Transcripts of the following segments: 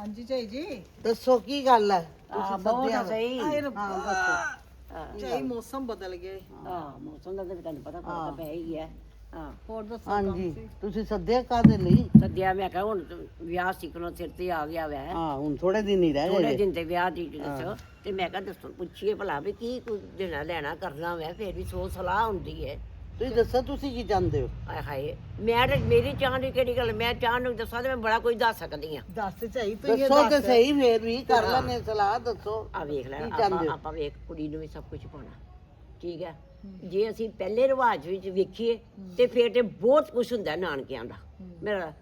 ਹਾਂਜੀ ਝਾਈ ਜੀ। ਦੱਸੋ ਕੀ ਗੱਲ ਹੈ? ਆ ਬਹੁਤ ਆ ਸਹੀ। ਆਏ ਰੱਬਾ। ਹਾਂ ਦੱਸੋ। ਝਾਈ ਮੌਸਮ ਬਦਲ ਗਿਆ ਏ। ਆ ਮੌਸਮ ਦਾ ਤਾਂ ਤੁਹਾਨੂੰ ਪਤਾ ਫ਼ਰਕ ਪੈ ਹੀ ਹੈ ਹਾਂ। ਹੋਰ ਦੱਸੋ ਹਾਂਜੀ। ਤੁਸੀਂ ਸੱਦਿਆ ਕਾਦੇ ਲਈ? ਸੱਦਿਆ ਮੈਂ ਕਹਾਂ ਹੁਣ ਵਿਆਹ ਸਿੱਖਣੋਂ ਸਿਰ ਤੇ ਆ ਗਿਆ ਵੈ। ਹਾਂ ਹੁਣ ਥੋੜੇ ਦਿਨ ਹੀ ਰਹਿ ਥੋੜੇ ਗਏ ਦਿਨ ਤੇ ਵਿਆਹ ਦੀ ਦੱਸੋ। ਤੇ ਮੈਂ ਕਿਹਾ ਦੱਸੋ ਪੁੱਛੀਏ ਭਲਾ ਵੀ ਕੀ ਕੁਝ ਦੇਣਾ ਲੈਣਾ ਕਰਨਾ ਵੈ ਫਿਰ ਵੀ ਸੋਚ ਸਲਾਹ ਹੁੰਦੀ ਹੈ ਤੁਸੀਂ ਦੱਸੋ ਤੁਸੀਂ ਕੀ ਚਾਹੁੰਦੇ ਹੋ? ਆਏ ਹਾਏ ਮੈਂ ਤੇ ਮੇਰੀ ਚਾਹ ਦੀ ਕਿਹੜੀ ਗੱਲ ਮੈਂ ਚਾਹ ਨੂੰ ਦੱਸਾਂ ਤੇ ਮੈਂ ਬੜਾ ਕੁਝ ਦੱਸ ਸਕਦੀ ਆ ਦੱਸ ਝਾਈ ਤੂੰ ਇਹ ਦੱਸੋ ਤੇ ਸਹੀ ਫੇਰ ਵੀ ਕਰ ਲੈਣੇ ਸਲਾਹ ਦੱਸੋ। ਆ ਵੇਖ ਲੈ ਕੀ ਆਪਾਂ ਹੋ? ਆਪਾਂ ਵੇਖ ਕੁੜੀ ਨੂੰ ਵੀ ਸਭ ਕੁਝ ਪਾਉਣਾ। ਠੀਕ ਹੈ? ਜੇ ਅਸੀਂ ਪਹਿਲੇ ਰਿਵਾਜ ਵਿੱਚ ਵੇਖੀਏ ਤੇ ਫਿਰ ਤੇ ਬਹੁਤ ਕੁਝ ਹੁੰਦਾ ਨਾਨਕਿਆਂ ਦਾ। ਮੇਰਾ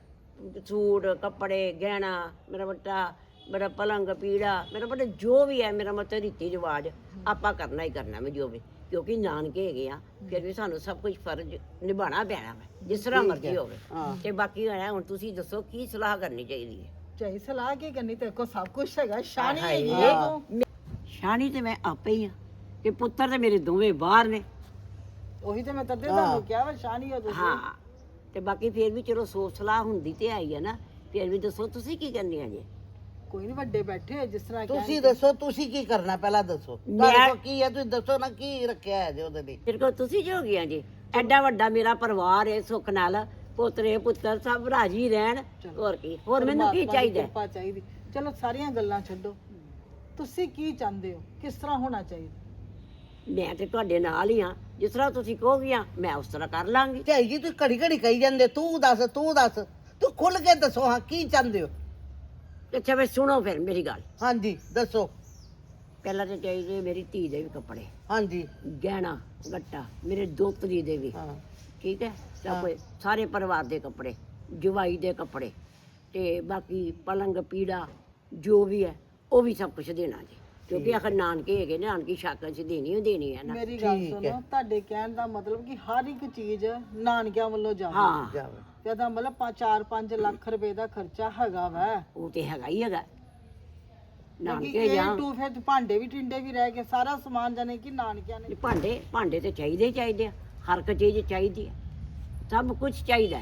ਸੂਟ ਕੱਪੜੇ ਗਹਿਣਾ ਮੇਰਾ ਵੱਟਾ ਮੇਰਾ ਪਲੰਗ ਪੀੜਾ ਮੇਰਾ ਵੱਡਾ ਜੋ ਵੀ ਹੈ ਮੇਰਾ ਮਤਲਬ ਰੀਤੀ ਰਿਵਾਜ ਆਪਾਂ ਕਰਨਾ ਹੀ ਕਰਨਾ ਮੈਂ ਜੋ ਵੀ। ਕਿਉਂਕਿ ਨਾਨਕੇ ਹੈਗੇ ਆ ਫਿਰ ਵੀ ਸਾਨੂੰ ਸਭ ਕੁਝ ਫਰਜ਼ ਨਿਭਾਉਣਾ ਪੈਣਾ ਵਾ ਜਿਸ ਤਰ੍ਹਾਂ ਮਰਜ਼ੀ ਹੋਵੇ। ਹਾਂ। ਤੇ ਬਾਕੀ ਹੋਇਆ ਹੁਣ ਤੁਸੀਂ ਦੱਸੋ ਕੀ ਸਲਾਹ ਕਰਨੀ ਚਾਹੀਦੀ ਹੈ? ਝਾਈ ਸਲਾਹ ਕੀ ਕਰਨੀ? ਤੇਰੇ ਕੋਲ ਸਭ ਕੁਝ ਹੈਗਾ ਸ਼ਾਨੀ ਹੈਗੀ। ਆ ਤੂੰ। ਸ਼ਾਨੀ ਤੇ ਮੈਂ ਆਪੇ ਹੀ ਆ ਕਿ ਪੁੱਤਰ ਤੇ ਮੇਰੇ ਦੋਵੇਂ ਬਾਹਰ ਨੇ। ਉਹੀ ਤੇ ਮੈਂ ਤਦੇ ਤੁਹਾਨੂੰ ਕਿਹਾ ਵਾ ਸ਼ਾਨੀ ਹੋ ਤੁਸੀਂ। ਹਾਂ ਤੇ ਬਾਕੀ ਫੇਰ ਵੀ ਚਲੋ ਸੋਚ ਸਲਾਹ ਹੁੰਦੀ ਤੇ ਆਈ ਹੈ ਨਾ ਫੇਰ ਵੀ ਦੱਸੋ ਤੁਸੀਂ ਕੀ ਕਰਨੀ ਹੈ ਜੀ? ਕੋਈ ਨਹੀਂ ਵੱਡੇ ਬੈਠੇ ਜਿਸ ਤਰ੍ਹਾਂ ਤੁਸੀਂ ਦੱਸੋ ਤੁਸੀਂ ਕੀ ਕਰਨਾ ਪਹਿਲਾਂ ਦੱਸੋ? ਤੁਹਾਡੇ ਕੋਲ ਕੀ ਹੈ? ਤੁਸੀਂ ਦੱਸੋ ਨਾ ਕੀ ਰੱਖਿਆ ਹੈ ਜੀ ਉਹਦੇ ਲਈ? ਫਿਰ ਕੋ ਤੁਸੀਂ ਜੋ ਗਿਆ ਜੀ। ਐਡਾ ਵੱਡਾ ਮੇਰਾ ਪਰਿਵਾਰ ਹੈ ਸੁੱਖ ਨਾਲ। ਪੋਤਰੇ ਪੁੱਤਰ ਸਭ ਰਾਜੀ ਰਹਿਣ। ਹੋਰ ਕੀ? ਹੋਰ ਮੈਨੂੰ ਕੀ ਚਾਹੀਦਾ? ਹੈ? ਕਿਰਪਾ ਚਾਹੀਦੀ। ਚਲੋ ਸਾਰੀਆਂ ਗੱਲਾਂ ਛੱਡੋ। ਤੁਸੀਂ ਕੀ ਚਾਹੁੰਦੇ ਹੋ? ਕਿਸ ਤਰ੍ਹਾਂ ਹੋਣਾ ਚਾਹੀਦਾ? ਮੈਂ ਤੇ ਤੁਹਾਡੇ ਨਾਲ ਹੀ ਆ ਜਿਸ ਤਰ੍ਹਾਂ ਤੁਸੀਂ ਕਹੋਗੀਆਂ ਮੈਂ ਉਸ ਤਰ੍ਹਾਂ ਕਰ ਲਾਂਗੀ। ਝਾਈ ਜੀ ਤੁਸੀਂ ਘੜੀ ਘੜੀ ਕਹੀ ਜਾਂਦੇ ਤੂੰ ਦੱਸ ਤੂੰ ਦੱਸ। ਤੂੰ ਖੁੱਲ ਕੇ ਦੱਸੋ ਹਾਂ ਕੀ ਚਾਹੁੰਦੇ ਹੋ? ਅੱਛਾ ਵੇ ਸੁਣੋ ਫਿਰ ਮੇਰੀ ਗੱਲ। ਹਾਂਜੀ ਦੱਸੋ। ਪਹਿਲਾਂ ਤੇ ਚਾਹੀਦੇ ਮੇਰੀ ਧੀ ਦੇ ਵੀ ਕੱਪੜੇ। ਹਾਂਜੀ। ਗਹਿਣਾ ਗੱਟਾ ਮੇਰੇ ਦੋਤਰੀ ਦੇ ਵੀ। ਹਾਂ। ਠੀਕ ਹੈ? ਸਭ ਕੁਝ ਸਾਰੇ ਪਰਿਵਾਰ ਦੇ ਕੱਪੜੇ ਜਵਾਈ ਦੇ ਕੱਪੜੇ। ਤੇ ਬਾਕੀ ਪਲੰਗ ਪੀੜਾ ਜੋ ਵੀ ਹੈ ਉਹ ਵੀ ਸਭ ਕੁਝ ਦੇਣਾ ਜੀ। ਕਿਉਂਕਿ ਆਖਰ ਨਾਨਕੇ ਹੈਗੇ ਨੇ ਨਾਨਕੀ ਸ਼ਾਕਾਂ 'ਚ ਦੇਣੀ ਹੀ ਦੇਣੀ ਹੈ ਨਾ। ਮੇਰੀ ਗੱਲ ਸੁਣੋ ਤੁਹਾਡੇ ਕਹਿਣ ਦਾ ਮਤਲਬ ਕਿ ਹਰ ਇੱਕ ਚੀਜ਼ ਨਾਨਕਿਆਂ ਵੱਲੋਂ ਜਾਵੇ ਹਾਂ। ਜਾਵੇ। ਤੇ ਇਹਦਾ ਮਤਲਬ 4-5 ਲੱਖ ਰੁਪਏ ਦਾ ਖਰਚਾ ਹੈਗਾ ਵਾ। ਉਹ ਤੇ ਹੈਗਾ ਹੀ ਹੈਗਾ। ਨਾਨਕੇ ਇਹ ਜਾਂ। ਟੂ ਫਿਰ ਭਾਂਡੇ ਵੀ ਟਿੰਡੇ ਵੀ ਰਹਿ ਗਏ ਸਾਰਾ ਸਮਾਨ ਜਾਨੇ ਕਿ ਨਾਨਕਿਆਂ ਨੇ। ਭਾਂਡੇ ਭਾਂਡੇ ਤੇ ਚਾਹੀਦੇ ਹੀ ਚਾਹੀਦੇ ਆ। ਹਰ ਇੱਕ ਚੀਜ਼ ਚਾਹੀਦੀ ਹੈ ਸਭ ਕੁਝ ਚਾਹੀਦਾ।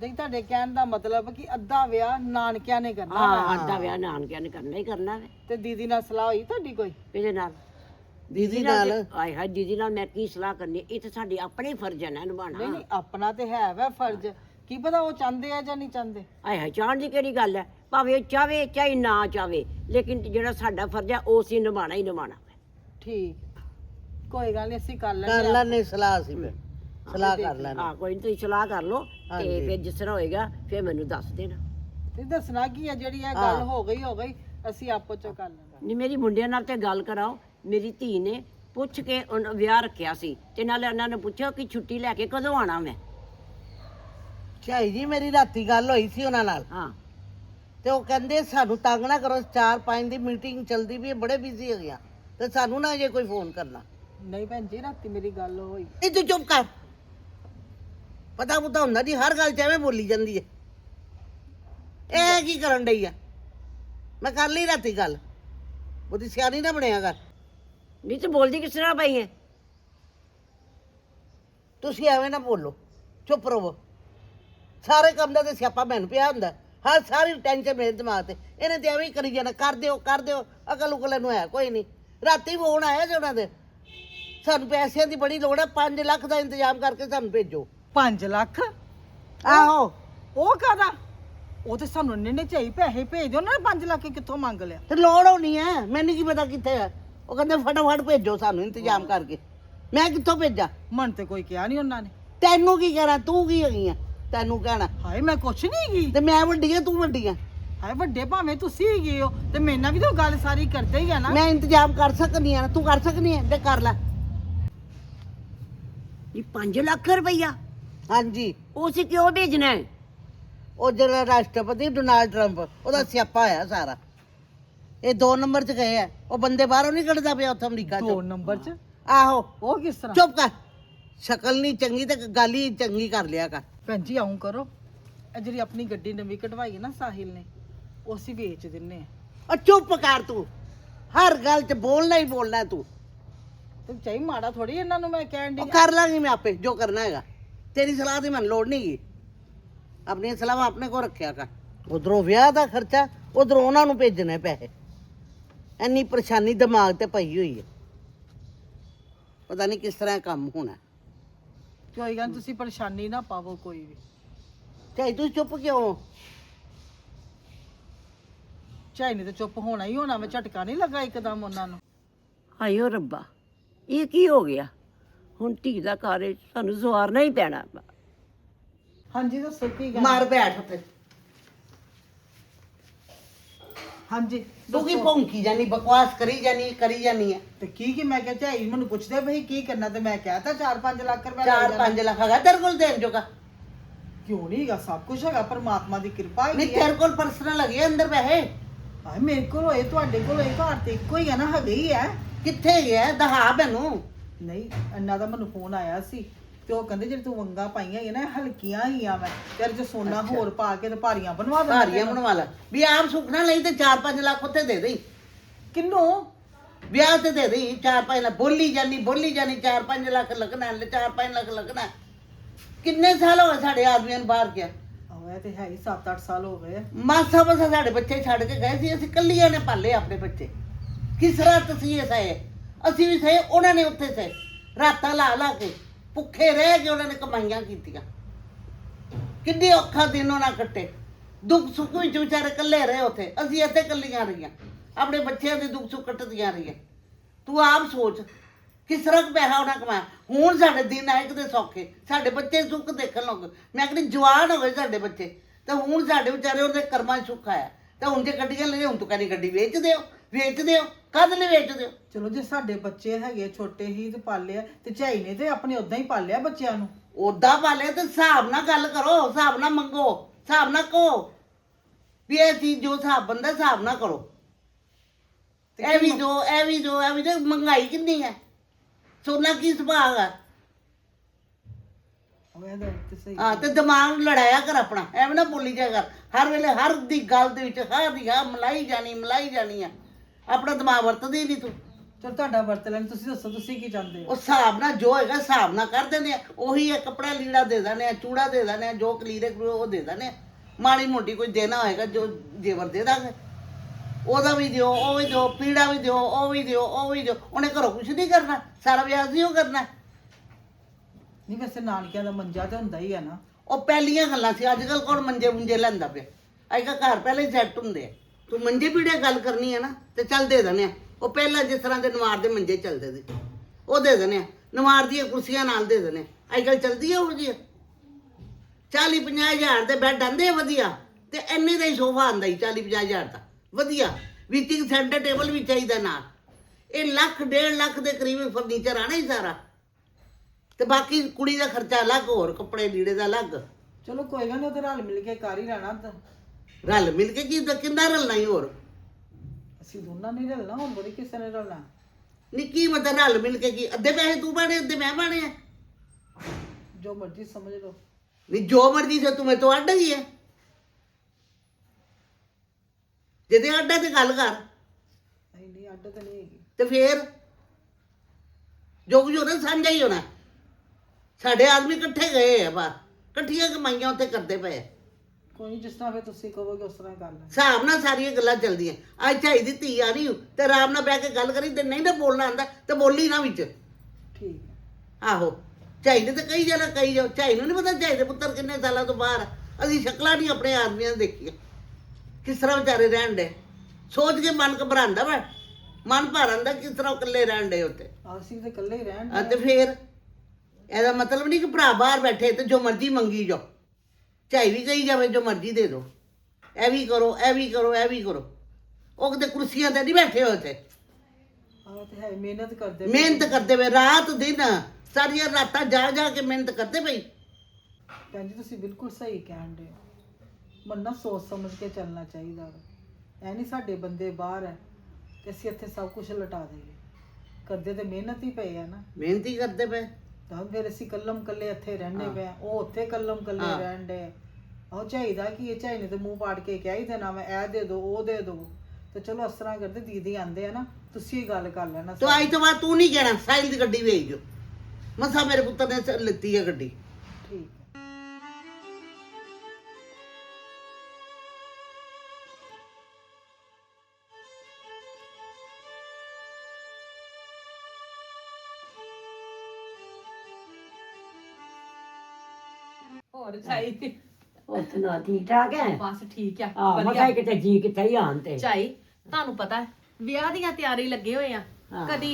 ਨਹੀਂ ਤੁਹਾਡੇ ਕਹਿਣ ਦਾ ਮਤਲਬ ਕਿ ਅੱਧਾ ਵਿਆਹ ਨਾਨਕਿਆਂ ਨੇ ਕਰਨਾ ਹਾਂ ਅੱਧਾ ਵਿਆਹ ਨਾਨਕਿਆਂ ਨੇ ਕਰਨਾ ਹੀ ਕਰਨਾ ਹੈ ਤੇ ਦੀਦੀ ਨਾਲ ਸਲਾਹ ਹੋਈ ਤੁਹਾਡੀ ਕੋਈ? ਇਹਦੇ ਨਾਲ। ਦੀਦੀ ਨਾਲ ਆਏ ਹਾਏ ਦੀਦੀ ਨਾਲ ਮੈਂ ਕੀ ਸਲਾਹ ਕਰਨੀ ਇਹ ਤਾਂ ਸਾਡੇ ਆਪਣੇ ਫਰਜ਼ ਹੈ ਨਾ ਨਿਭਾਉਣਾ। ਨਹੀਂ ਨਹੀਂ ਆਪਣਾ ਤੇ ਹੈ ਵਾ ਫਰਜ਼। ਕੀ ਪਤਾ ਉਹ ਚਾਹੁੰਦੇ ਆ ਜਾਂ ਨਹੀਂ ਚਾਹੁੰਦੇ? ਆਏ ਹਾਏ ਚਾਹਣ ਦੀ ਕਿਹੜੀ ਗੱਲ ਹੈ? ਭਾਵੇਂ ਚਾਵੇ ਚਾਹੇ ਨਾ ਚਾਵੇ ਲੇਕਿਨ ਜਿਹੜਾ ਸਾਡਾ ਫਰਜ਼ ਹੈ ਉਹ ਅਸੀਂ ਨਿਭਾਉਣਾ ਹੀ ਨਿਭਾਉਣਾ ਠੀਕ। ਕੋਈ ਗੱਲ ਨਹੀਂ ਅਸੀਂ ਕਰ ਕਰ ਲੈਂਦੇ ਲੈਣੇ ਸਲਾਹ ਸੀ ਫਿਰ। ਸਲਾਹ ਕਰ ਲੈਣੇ ਹਾਂ ਕੋਈ ਨਹੀਂ ਤੁਸੀਂ ਸਲਾਹ ਕਰ ਲਓ ਤੇ ਹਾਂਜੀ। ਫਿਰ ਜਿਸ ਤਰ੍ਹਾਂ ਹੋਏਗਾ ਫਿਰ ਮੈਨੂੰ ਦੱਸ ਦੇਣਾ। ਤੇ ਦੱਸਣਾ ਕੀ ਹੈ ਜਿਹੜੀ ਇਹ ਗੱਲ ਹੋ ਗਈ ਹੋ ਗਈ ਅਸੀਂ ਆਪੋ ਚ ਕਰ ਲਾਂਗੇ ਨਹੀਂ ਮੇਰੀ ਮੁੰਡਿਆਂ ਨਾਲ ਤੇ ਗੱਲ ਕਰਾਓ। ਮੇਰੀ ਧੀ ਨੇ ਪੁੱਛ ਕੇ ਉਹਨ- ਵਿਆਹ ਰੱਖਿਆ ਸੀ ਤੇ ਨਾਲੇ ਉਹਨਾਂ ਨੇ ਪੁੱਛਿਆ ਕਿ ਛੁੱਟੀ ਲੈ ਕੇ ਕਦੋਂ ਆਣਾ ਮੈਂ। ਝਾਈ ਜੀ ਮੇਰੀ ਰਾਤੀ ਗੱਲ ਹੋਈ ਸੀ ਉਹਨਾਂ ਨਾਲ। ਹਾਂ। ਤੇ ਉਹ ਕਹਿੰਦੇ ਸਾਨੂੰ ਤੰਗ ਨਾ ਕਰੋ 4-5 ਦੀ ਮੀਟਿੰਗ ਚੱਲਦੀ ਵੀ ਬੜੇ ਬਿਜ਼ੀ ਹੋ ਗਿਆ ਤੇ ਸਾਨੂੰ ਨਾ ਜੇ ਕੋਈ ਫੋਨ ਕਰਨਾ। ਨਹੀਂ ਭੈਣ ਜੀ ਰਾਤੀ ਮੇਰੀ ਗੱਲ ਹੋਈ। ਇਹ ਤੂੰ ਚੁੱਪ ਕਰ। ਪਤਾ ਪੁੱਤਾ ਹੁੰਦਾ ਜੀ ਹਰ ਗੱਲ ਚ ਐਵੇਂ ਬੋਲੀ ਜਾਂਦੀ ਹੈ। ਇਹ ਕੀ ਕਰਨ ਡਈ ਆ? ਮੈਂ ਕਰ ਲਈ ਰਾਤੀ ਗੱਲ। ਉਹਦੀ ਸਿਆਣੀ ਨਾ ਬਣਿਆ ਕਰ। ਨਹੀਂ ਤੇ ਬੋਲਦੀ ਕਿਸ ਤਰ੍ਹਾਂ ਪਈ ਹੈ ਤੁਸੀਂ ਐਵੇਂ ਨਾ ਬੋਲੋ ਚੁੱਪ ਰਹੋ। ਸਾਰੇ ਕੰਮ ਦਾ ਤੇ ਸਿਆਪਾ ਮੈਨੂੰ ਪਿਆ ਹੁੰਦਾ। ਹਰ ਸਾਰੀ ਟੈਨਸ਼ਨ ਮੇਰੇ ਦਿਮਾਗ ਤੇ। ਇਹਨੇ ਤੇ ਐਵੇਂ ਹੀ ਕਰੀ ਜਾਣਾ ਕਰ ਦਿਓ ਕਰ ਦਿਓ। ਅਕਲ ਉਕਲ ਨੂੰ ਹੈ ਕੋਈ ਨਹੀਂ। ਰਾਤੀ ਫੋਨ ਆਇਆ ਸੀ ਉਹਨਾਂ ਦੇ। ਸਾਨੂੰ ਪੈਸਿਆਂ ਦੀ ਬੜੀ ਲੋੜ ਹੈ 5 ਲੱਖ ਦਾ ਇੰਤਜ਼ਾਮ ਕਰਕੇ ਸਾਨੂੰ ਭੇਜੋ। 5 ਲੱਖ? ਆਹੋ। ਉਹ ਕਾਦਾ ਉਹ ਤੇ ਸਾਨੂੰ ਇੰਨੇ ਨੇ ਚਾਹੀ ਪੈਸੇ ਭੇਜ ਦਿਓ ਨੇ 5 ਲੱਖ ਕਿੱਥੋਂ ਮੰਗ ਲਿਆ? ਤੇ ਲੋੜ ਹੋਣੀ ਹੈ। ਮੈਨੂੰ ਕੀ ਪਤਾ ਕਿੱਥੇ ਹੈ। ਉਹ ਕਹਿੰਦੇ ਫਟਾਫਟ ਭੇਜੋ ਸਾਨੂੰ ਇੰਤਜ਼ਾਮ ਕਰਕੇ। ਮੈਂ ਕਿੱਥੋਂ ਭੇਜਾਂ? ਮਨ ਤੇ ਕੋਈ ਕਿਹਾ ਨਹੀਂ ਉਹਨਾਂ ਨੇ। ਤੈਨੂੰ ਕੀ ਕਰਾਂ ਤੂੰ ਕੀ ਹੈਗੀ ਆ? ਤੈਨੂੰ ਕਹਿਣਾ। ਹਾਏ ਮੈਂ ਕੁਛ ਨਹੀਂ ਗਈ ਤੇ ਮੈਂ ਵੱਡੀ ਆ ਤੂੰ ਵੱਡੀ ਆ? ਹਾਏ ਵੱਡੇ ਭਾਵੇਂ ਤੁਸੀਂ ਹੀ ਗਏ ਹੋ ਤੇ ਮੇਰੇ ਨਾਲ ਵੀ ਤਾਂ ਗੱਲ ਸਾਰੀ ਕਰਦੇ ਹੀ ਆ ਨਾ। ਮੈਂ ਇੰਤਜ਼ਾਮ ਕਰ ਸਕਨੀ ਆ ਤੂੰ ਕਰ ਸਕਨੀ ਆ? ਤੇ ਕਰ ਲੈ। ਇਹ 5 ਲੱਖ ਰੁਪਈਆ। ਹਾਂਜੀ। ਉਹ ਸੀ ਕਿਉਂ ਭੇਜਣਾ ਹੈ? ਉਹ ਜਿਹੜਾ ਰਾਸ਼ਟਰਪਤੀ ਡੋਨਾਲਡ ਟਰੰਪ ਉਹਦਾ ਸਿਆਪਾ ਹੋਇਆ ਸਾਰਾ। ਇਹ ਦੋ ਨੰਬਰ 'ਚ ਗਏ ਆ। ਉਹ ਬੰਦੇ ਬਾਹਰੋਂ ਨਹੀਂ ਕੱਢਦਾ ਪਿਆ ਉੱਥੇ ਅਮਰੀਕਾ ਦੋ 'ਚ ਨੰਬਰ 'ਚ? ਆਹੋ। ਉਹ ਕਿਸ ਤਰ੍ਹਾਂ? ਚੁੱਪ ਕਰ। ਸ਼ਕਲ ਨਹੀਂ ਚੰਗੀ ਤੇ ਗੱਲ ਹੀ ਚੰਗੀ ਕਰ ਲਿਆ ਕਰ। ਭੈਣ ਜੀ ਆਉਂ ਕਰੋ। ਇਹ ਜਿਹੜੀ ਆਪਣੀ ਗੱਡੀ ਨਵੀਂ ਕਢਵਾਈ ਹੈ ਨਾ ਸਾਹਿਲ ਨੇ ਉਹ ਅਸੀਂ ਵੇਚ ਦਿੰਨੇ ਆ। ਉਹ ਚੁੱਪ ਕਰ ਤੂੰ। ਹਰ ਗੱਲ 'ਚ ਬੋਲਣਾ ਹੀ ਬੋਲਣਾ ਤੂੰ। ਤੇ ਚਾਹੀ ਮਾੜਾ ਥੋੜੀ ਇਹਨਾਂ ਨੂੰ ਮੈਂ ਕਹਿਣ ਦੀ ਉਹ ਕਰ ਲਾਂਗੀ ਮੈਂ ਆਪੇ ਜੋ ਕਰਨਾ ਹੈਗਾ। ਤੇਰੀ ਸਲਾਹ ਦੀ ਮੈਨੂੰ ਲੋੜ ਨਹੀਂ ਗੀ। ਆਪਣੀਆਂ ਸਲਾਹਾਂ ਆਪਣੇ ਕੋਲ ਰੱਖਿਆ ਕਰ। ਉਧਰੋਂ ਵਿਆਹ ਦਾ ਖਰਚਾ ਉਧਰੋਂ ਉਹਨਾਂ ਨੂੰ ਭੇਜਣੇ ਪੈਸੇ। ਇੰਨੀ ਪਰੇਸ਼ਾਨੀ ਦਿਮਾਗ ਤੇ ਪਈ ਹੋਈ ਹੈ। ਪਤਾ ਨਹੀਂ ਕਿਸ ਤਰ੍ਹਾਂ ਕੰਮ ਹੋਣਾ। ਕੋਈ ਗੱਲ ਨੀ, ਤੁਸੀਂ ਪਰੇਸ਼ਾਨੀ ਨਾ ਪਾਵੋ ਕੋਈ ਵੀ। ਚਾਹੀ ਤੂੰ ਚੁੱਪ ਕਿਉਂ ਝਾਈ ਨੇ ਤਾਂ ਚੁੱਪ ਹੋਣਾ ਹੀ ਹੋਣਾ ਮੈਂ ਝਟਕਾ ਨਹੀਂ ਲੱਗਾ ਇੱਕਦਮ ਉਹਨਾਂ ਨੂੰ। ਹਾਇਓ ਰੱਬਾ ਇਹ ਕੀ ਹੋ ਗਿਆ? ਹੁਣ ਧੀ ਦਾ ਕਾਰੇ ਸਾਨੂੰ ਜ਼ਵਾਰਨਾ ਹੀ ਪੈਣਾ ਹਾਂਜੀ ਦੱਸੋ ਕੀ ਗੱਲ ਮਾਰ ਬੈਠ ਉੱਤੇ ਹਾਂਜੀ ਤੂੰ ਕੀ ਦੱਸੋ। ਭੌਂਕੀ ਜਾਨੀ ਬਕਵਾਸ ਕਰੀ ਜਾਨੀ ਕਰੀ ਜਾਨੀ ਹੈ ਤੇ ਕੀ ਕੀ ਮੈਂ ਕਿਹਾ ਝਾਈ ਮੈਨੂੰ ਪੁੱਛਦੇ ਭਈ ਕੀ ਕਰਨਾ ਤੇ ਮੈਂ ਕਿਹਾ ਤਾਂ 4-5 ਲੱਖ ਰੁਪਏ ਲੱਗ 4-5 ਲੱਖ ਹੈਗਾ ਤੇਰੇ ਕੋਲ ਦੇਣ ਜੋਗਾ? ਕਿਉਂ ਨਹੀਂ ਹੈਗਾ? ਸਭ ਕੁਝ ਹੈਗਾ ਪਰਮਾਤਮਾ ਦੀ ਕਿਰਪਾ ਨਹੀਂ ਹੈਗੀ ਹੈ ਤੇਰੇ ਕੋਲ ਪਰਸਨਲ ਹੈਗੇ ਅੰਦਰ ਪੈਸੇ? ਹਾਏ ਮੇਰੇ ਕੋਲ ਹੋਏ ਤੁਹਾਡੇ ਕੋਲ ਹੋਏ ਘਰ ਤੇ ਇੱਕੋ ਹੀ ਹੈ ਨਾ ਹੈਗੇ ਹੀ ਹੈ ਕਿੱਥੇ ਗਿਆ ਦਹਾ ਮੈਨੂੰ। ਨਹੀਂ ਅੰਨਾ ਦਾ ਮੈਨੂੰ ਫੋਨ ਆਇਆ ਸੀ। ਤੇ ਉਹ ਕਹਿੰਦੇ ਜਿਹੜੀ ਤੂੰ ਵੰਗਾ ਪਾਈਆਂ ਹੈਗੀਆਂ ਨਾ ਇਹ ਹਲਕੀਆਂ ਹੀ ਆ ਮੈਂ। ਤੇਰੇ ਚ ਸੋਨਾ ਹੋਰ ਪਾ ਕੇ ਤੇ ਭਾਰੀਆਂ ਬਣਵਾ ਦਿੰਦਾ ਭਾਰੀਆਂ ਬਣਵਾ ਲੈ। ਵੀ ਆਪ ਸੁਖਣਾ ਲਈ ਤੇ 4-5 ਲੱਖ ਉੱਥੇ ਦੇ ਦੇਈ। ਕਿੰਨੂੰ? ਵਿਆਹ ਤੇ ਦੇ ਦੇਈ 4-5 ਲੱਖ। ਬੋਲੀ ਜਾਨੀ ਬੋਲੀ ਜਾਨੀ 4-5 ਲੱਖ ਲੱਗਣਾ 4-5 ਲੱਖ ਲੱਗਣਾ ਕਿੰਨੇ ਸਾਲ ਹੋ ਗਏ ਸਾਡੇ ਆਦਮੀਆਂ ਨੂੰ ਬਾਹਰ ਗਿਆ? ਤੇ ਹੈ ਹੀ 7-8 ਸਾਲ ਹੋ ਗਏ ਮਾਸਾ ਮਸਾ ਸਾਡੇ ਬੱਚੇ ਛੱਡ ਕੇ ਗਏ ਸੀ ਅਸੀਂ ਕੱਲੀਆਂ ਨੇ ਪਾਲੇ ਆਪਣੇ ਬੱਚੇ। ਕਿਸ ਤਰ੍ਹਾਂ ਤੁਸੀਂ ਇਹ ਸਹੇ? ਅਸੀਂ ਵੀ ਸਹੇ ਉਹਨਾਂ ਨੇ ਉੱਥੇ ਸਹੇ। ਰਾਤਾਂ ਲਾ ਲਾ ਕੇ। ਭੁੱਖੇ ਰਹਿ ਕੇ ਉਹਨਾਂ ਨੇ ਕਮਾਈਆਂ ਕੀਤੀਆਂ। ਕਿੰਨੇ ਔਖਾ ਦਿਨ ਉਹਨਾਂ ਕੱਟੇ। ਦੁੱਖ ਸੁੱਖ ਵਿੱਚ ਵਿਚਾਰੇ ਇਕੱਲੇ ਰਹੇ ਉੱਥੇ। ਅਸੀਂ ਇੱਥੇ ਇਕੱਲੀਆਂ ਰਹੀਆਂ। ਆਪਣੇ ਬੱਚਿਆਂ ਦੇ ਦੁੱਖ ਸੁੱਖ ਕੱਟਦੀਆਂ ਰਹੀਆਂ। ਤੂੰ ਆਪ ਸੋਚ, ਕਿਸ ਤਰ੍ਹਾਂ ਕੁ ਪੈਸਾ ਉਹਨਾਂ ਕਮਾਇਆ? ਹੁਣ ਸਾਡੇ ਦਿਨ ਆਏ ਕਿਤੇ ਸੌਖੇ। ਸਾਡੇ ਬੱਚੇ ਸੁੱਖ ਦੇਖਣ ਲੱਗ ਮੈਂ ਕਹਿੰਦੀ, ਜਵਾਨ ਹੋ ਗਏ ਸਾਡੇ ਬੱਚੇ। ਤੇ ਹੁਣ ਸਾਡੇ ਵਿਚਾਰੇ ਉਹਦੇ ਕਰਮਾਂ 'ਚ ਸੁੱਖ ਆਇਆ। ਤੇ ਹੁਣ ਜੇ ਗੱਡੀਆਂ ਲੈ ਹੁਣ ਤੂੰ ਕਹਿੰਦੀ ਗੱਡੀ ਵੇਚ ਦਿਓ। ਵੇਚ ਦਿਓ ਕਦ ਲਈ ਵੇਚ ਦਿਓ ਚਲੋ ਜੇ ਸਾਡੇ ਬੱਚੇ ਹੈਗੇ ਛੋਟੇ ਹੀ ਤੇ ਪਾਲਿਆ ਤੇ ਝਾਈ ਨੇ ਤੇ ਆਪਣੇ ਉਦਾਂ ਹੀ ਪਾਲਿਆ ਬੱਚਿਆਂ ਨੂੰ? ਉਦਾਂ ਪਾਲੇ ਤੇ ਹਿਸਾਬ ਨਾਲ ਗੱਲ ਕਰੋ ਹਿਸਾਬ ਨਾਲ ਮੰਗੋ ਹਿਸਾਬ ਨਾਲ ਕਹੋ। ਵੀ ਇਹ ਚੀਜ਼ ਜੋ ਹਿਸਾਬ ਬੰਦਾ ਹਿਸਾਬ ਨਾਲ ਕਰੋ। ਇਹ ਵੀ ਜੋ ਇਹ ਵੀ ਜੋ ਇਹ ਵੀ ਜੋ ਮਹਿੰਗਾਈ ਕਿੰਨੀ ਹੈ? ਸੋਨਾ ਕੀ ਸੁਭਾਅ ਹੈ? ਉਹ ਇਹਦਾ ਤੇ ਸਹੀ ਹਾਂ ਤੇ ਦਿਮਾਗ ਲੜਾਇਆ ਕਰ ਆਪਣਾ ਐਵੇਂ ਨਾ ਬੋਲੀ ਜਾ ਕਰ। ਹਰ ਵੇਲੇ ਹਰ ਦੀ ਗੱਲ ਦੇ ਵਿੱਚ ਹਰ ਦੀ ਹਾਂ ਮਲਾਈ ਜਾਣੀ ਮਲਾਈ ਜਾਣੀ ਆ। ਆਪਣਾ ਦਿਮਾਗ ਵਰਤਦੀ ਨਹੀਂ ਤੂੰ। ਚਲ ਤੁਹਾਡਾ ਵਰਤ ਲੈਣ ਤੁਸੀਂ ਦੱਸੋ ਤੁਸੀਂ ਕੀ ਚਾਹੁੰਦੇ ਹੋ? ਉਹ ਹਿਸਾਬ ਨਾਲ ਜੋ ਹੈਗਾ ਹਿਸਾਬ ਨਾਲ ਕਰ ਦਿੰਦੇ ਆ। ਉਹੀ ਹੈ ਕੱਪੜਾ ਲੀੜਾ ਦੇ ਦਿੰਦੇ ਆ ਚੂੜਾ ਦੇ ਦਿੰਦੇ ਆ ਜੋ ਕਲੀਰੇ ਕਰੋ ਉਹ ਦੇ ਦਿੰਦੇ ਆ। ਮਾੜੀ ਮੋਟੀ ਕੋਈ ਦੇਣਾ ਹੋਏਗਾ ਜੋ ਜੇਵਰ ਦੇ ਦਾਂਗੇ। ਉਹਦਾ ਵੀ ਦਿਓ ਉਹ ਵੀ ਦਿਓ ਪੀੜਾ ਵੀ ਦਿਓ ਉਹ ਵੀ ਦਿਓ ਉਹ ਵੀ ਦਿਓ। ਉਹਨੇ ਘਰੋਂ ਕੁਝ ਨਹੀਂ ਕਰਨਾ ਸਾਰਾ ਵਿਆਹ ਹੀ ਉਹ ਕਰਨਾ। ਨਹੀਂ ਵੈਸੇ ਨਾਨਕਿਆਂ ਦਾ ਮੰਜਾ ਤੇ ਹੁੰਦਾ ਹੀ ਹੈ ਨਾ। ਉਹ ਪਹਿਲੀਆਂ ਗੱਲਾਂ ਸੀ ਅੱਜ ਕੱਲ ਕੌਣ ਮੰਜੇ ਮੁੰਜੇ ਲੈਂਦਾ ਪਿਆ? ਅੱਜ ਕੱਲ੍ਹ ਘਰ ਪਹਿਲੇ ਹੀ ਸੈੱਟ ਹੁੰਦੇ ਆ। ਤੂੰ ਮੰਜੇ ਪੀੜੇ ਗੱਲ ਕਰਨੀ ਹੈ ਨਾ, ਤੇ ਚੱਲ ਦੇ ਦਨੇ ਆ। ਉਹ ਪਹਿਲਾਂ ਜਿਸ ਤਰ੍ਹਾਂ ਦੇ ਨਵਾਰ ਦੇ ਮੰਜੇ ਚੱਲਦੇ ਸੀ, ਉਹ ਦੇ ਦਨੇ ਆ। ਨਵਾਰ ਦੀਆਂ ਕੁਰਸੀਆਂ ਨਾਲ ਦੇ ਦਨੇ ਅੱਜ ਕੱਲ੍ਹ ਚੱਲਦੀ ਆ ਉਹ ਜੀ। 40 50 ਹਜ਼ਾਰ ਦੇ ਬੈੱਡ ਆਂਦੇ ਆ ਵਧੀਆ, ਤੇ ਇੰਨੇ ਦਾ ਹੀ ਸੋਫਾ ਆਂਦਾ ਹੀ 40 50 ਹਜ਼ਾਰ ਦਾ। ਵਧੀਆ। ਵਿੱਚ ਸੈਂਟਰ ਟੇਬਲ ਵੀ ਚਾਹੀਦਾ ਨਾਲ। ਇਹ ਲੱਖ, ਡੇਢ ਲੱਖ ਦੇ ਕਰੀਬ ਫਰਨੀਚਰ ਆਣਾ ਹੀ ਸਾਰਾ। ਤੇ ਬਾਕੀ ਕੁੜੀ ਦਾ ਖਰਚਾ ਅਲੱਗ, ਹੋਰ ਕੱਪੜੇ ਲੀੜੇ ਦਾ ਅਲੱਗ। ਚਲੋ ਕੋਈ ਗੱਲ ਨਹੀਂ ਉਹਦੇ ਰਲ ਮਿਲ ਕੇ ਕਰ ਹੀ ਲੈਣਾ ਤਾਂ। ਰਲ ਮਿਲ ਕੇ ਕੀ ਕਿੰਨਾ ਰਲਣਾ ਹੀ ਹੋਰ? ਅਸੀਂ ਦੋਨਾਂ ਨੇ ਰਲਣਾ ਹੋਰ ਬੜੀ ਕਿਸੇ ਨੇ ਰਲਣਾ। ਨਿੱਕੀ ਮਤਲਬ ਰਲ ਮਿਲ ਕੇ ਕੀ? ਅੱਧੇ ਪੈਸੇ ਤੂੰ ਬਾਣੇ ਅੱਧੇ ਮੈਂ ਬਾਣੇ ਆ? ਜੋ ਮਰਜ਼ੀ ਸਮਝ ਲਓ। ਨਹੀਂ ਜੋ ਮਰਜ਼ੀ ਸੇ ਤੂੰ ਮੇਰੇ ਤੋਂ ਅੱਡ ਗਈ ਹੈ ਜਿਹਦੇ ਅੱਡਾ ਤੇ ਗੱਲ ਕਰ। ਨਹੀਂ ਨਹੀਂ ਅੱਡ ਤਾਂ ਨਹੀਂ ਹੈਗੀ। ਤੇ ਫੇਰ? ਜੋ ਕੁਝ ਹੋਣਾ ਸਾਂਝਾ ਹੀ ਹੋਣਾ। ਸਾਡੇ ਆਦਮੀ ਇਕੱਠੇ ਗਏ ਆ ਬਾਹਰ ਇਕੱਠੀਆਂ ਕਮਾਈਆਂ ਉੱਥੇ ਕਰਦੇ ਪਏ ਆ। ਕੋਈ ਨੀ, ਜਿਸ ਤਰ੍ਹਾਂ ਫਿਰ ਤੁਸੀਂ ਕਹੋਗੇ ਉਸ ਤਰ੍ਹਾਂ ਹੀ ਕਰ ਲੈ ਹਿਸਾਬ ਨਾਲ ਸਾਰੀਆਂ ਗੱਲਾਂ ਚੱਲਦੀਆਂ। ਅੱਜ ਝਾਈ ਦੀ ਧੀ ਆ ਰਹੀ ਤੇ ਆਰਾਮ ਨਾਲ ਬਹਿ ਕੇ ਗੱਲ ਕਰੀ ਤੇ ਨਹੀਂ ਨਾ ਬੋਲਣਾ ਆਂਦਾ ਤੇ ਬੋਲੀ ਨਾ ਵਿੱਚ। ਠੀਕ ਹੈ। ਆਹੋ ਝਾਈ ਨੇ ਤਾਂ ਕਈ ਜਾਣਾ ਕਈ ਜਾ ਝਾਈ ਨੂੰ ਨਹੀਂ ਪਤਾ ਝਾਈ ਦੇ ਪੁੱਤਰ ਕਿੰਨੇ ਸਾਲਾਂ ਤੋਂ ਬਾਹਰ ਆ। ਅਸੀਂ ਸ਼ਕਲਾਂ ਨਹੀਂ ਆਪਣੇ ਆਦਮੀਆਂ ਦੀ ਦੇਖੀਆਂ। ਕਿਸ ਤਰ੍ਹਾਂ ਵਿਚਾਰੇ ਰਹਿਣ ਦੇ ਸੋਚ ਕੇ ਮਨ ਘਬਰਾਉਂਦਾ ਵਾ। ਮਨ ਭਰ ਆਂਦਾ ਕਿਸ ਤਰ੍ਹਾਂ ਉਹ ਇਕੱਲੇ ਰਹਿਣ ਦੇ ਉੱਤੇ ਅਸੀਂ ਤੇ ਇਕੱਲੇ ਹੀ ਰਹਿਣ ਆ ਤੇ ਫੇਰ ਇਹਦਾ ਮਤਲਬ ਨਹੀਂ ਕਿ ਭਰਾ ਬਾਹਰ ਬੈਠੇ ਤੇ ਜੋ ਮਰਜ਼ੀ ਮੰਗੀ ਜਾਓ। ਝਾਈ ਵੀ ਕਹੀ ਜਾਵੇ ਜੋ ਮਰਜ਼ੀ ਦੇ ਦਿਓ। ਇਹ ਵੀ ਕਰੋ ਇਹ ਵੀ ਕਰੋ ਇਹ ਵੀ ਕਰੋ। ਉਹ ਕਿਤੇ ਕੁਰਸੀਆਂ ਤੇ ਨਹੀਂ ਬੈਠੇ ਹੋਏ ਤੇ ਆਹ ਤੇ ਹੈ ਮਿਹਨਤ ਕਰਦੇ ਮਿਹਨਤ ਕਰਦੇ ਵੇ ਰਾਤ ਦਿਨ ਸਾਰੀਆਂ ਰਾਤਾਂ ਜਾ ਜਾ ਕੇ ਮਿਹਨਤ ਕਰਦੇ ਪਈ ਭੈਣ ਜੀ ਤੁਸੀਂ ਬਿਲਕੁਲ ਸਹੀ ਕਹਿਣ ਦੇ ਮੰਨਾ ਸੋਚ ਸਮਝ ਕੇ ਚੱਲਣਾ ਚਾਹੀਦਾ ਵਾ। ਐ ਨਹੀਂ ਸਾਡੇ ਬੰਦੇ ਬਾਹਰ ਹੈ ਤੇ ਅਸੀਂ ਇੱਥੇ ਸਭ ਕੁਝ ਲਟਾ ਦੇਈਏ। ਕਰਦੇ ਤੇ ਮਿਹਨਤ ਹੀ ਪਏ ਆ ਨਾ। ਮਿਹਨਤ ਹੀ ਕਰਦੇ ਪਏ। ਤਾਂ ਫਿਰ ਅਸੀਂ ਕੱਲਮ ਕੱਲੇ ਇੱਥੇ ਰਹਿੰਦੇ ਹਾਂ। ਪਏ ਉਹ ਉੱਥੇ ਕੱਲਮ ਕੱਲੇ ਹਾਂ। ਰਹਿਣ ਦੇ ਉਹ ਚਾਹੀਦਾ ਕਿ ਇਹ ਚਾਹੀਨੇ ਤੇ ਮੂੰਹ ਪਾੜ ਕੇ ਕਹਿ ਹੀ ਦੇਣਾ ਮੈਂ ਇਹ ਦੇ ਦੋ ਉਹ ਦੇ ਦੋ। ਤੇ ਚਲੋ ਇਸ ਤਰ੍ਹਾਂ ਕਰਦੇ ਦੀਦੀ ਆਂਦੇ ਆ ਨਾ ਤੁਸੀਂ ਹੀ ਗੱਲ ਕਰ ਲੈਣਾ ਤੂੰ ਅੱਜ ਤੋਂ ਬਾਅਦ ਤੂੰ ਨਹੀਂ ਕਹਿਣਾ ਸਾਈਲ ਦੀ ਗੱਡੀ ਵੇਚ ਜੋ ਮਸਾ ਮੇਰੇ ਪੁੱਤਰ ਨੇ ਸ- ਲਿੱਤੀ ਹੈ ਗੱਡੀ। ਹੋਰ ਚਾਈ? ਉਹ ਸੁਣਾ ਠੀਕ ਠਾਕ ਹੈ? ਬਸ ਠੀਕ ਆ ਆ ਮਸਾ ਹੀ ਕਿਤੇ ਜੀ ਕਿੱਥੇ ਹੀ ਆਣ ਤੇ। ਚਾਈ ਤੁਹਾਨੂੰ ਪਤਾ ਹੈ, ਵਿਆਹ ਦੀਆਂ ਤਿਆਰੀ ਲੱਗੇ ਹੋਏ ਆ। ਹਾਂ। ਕਦੀ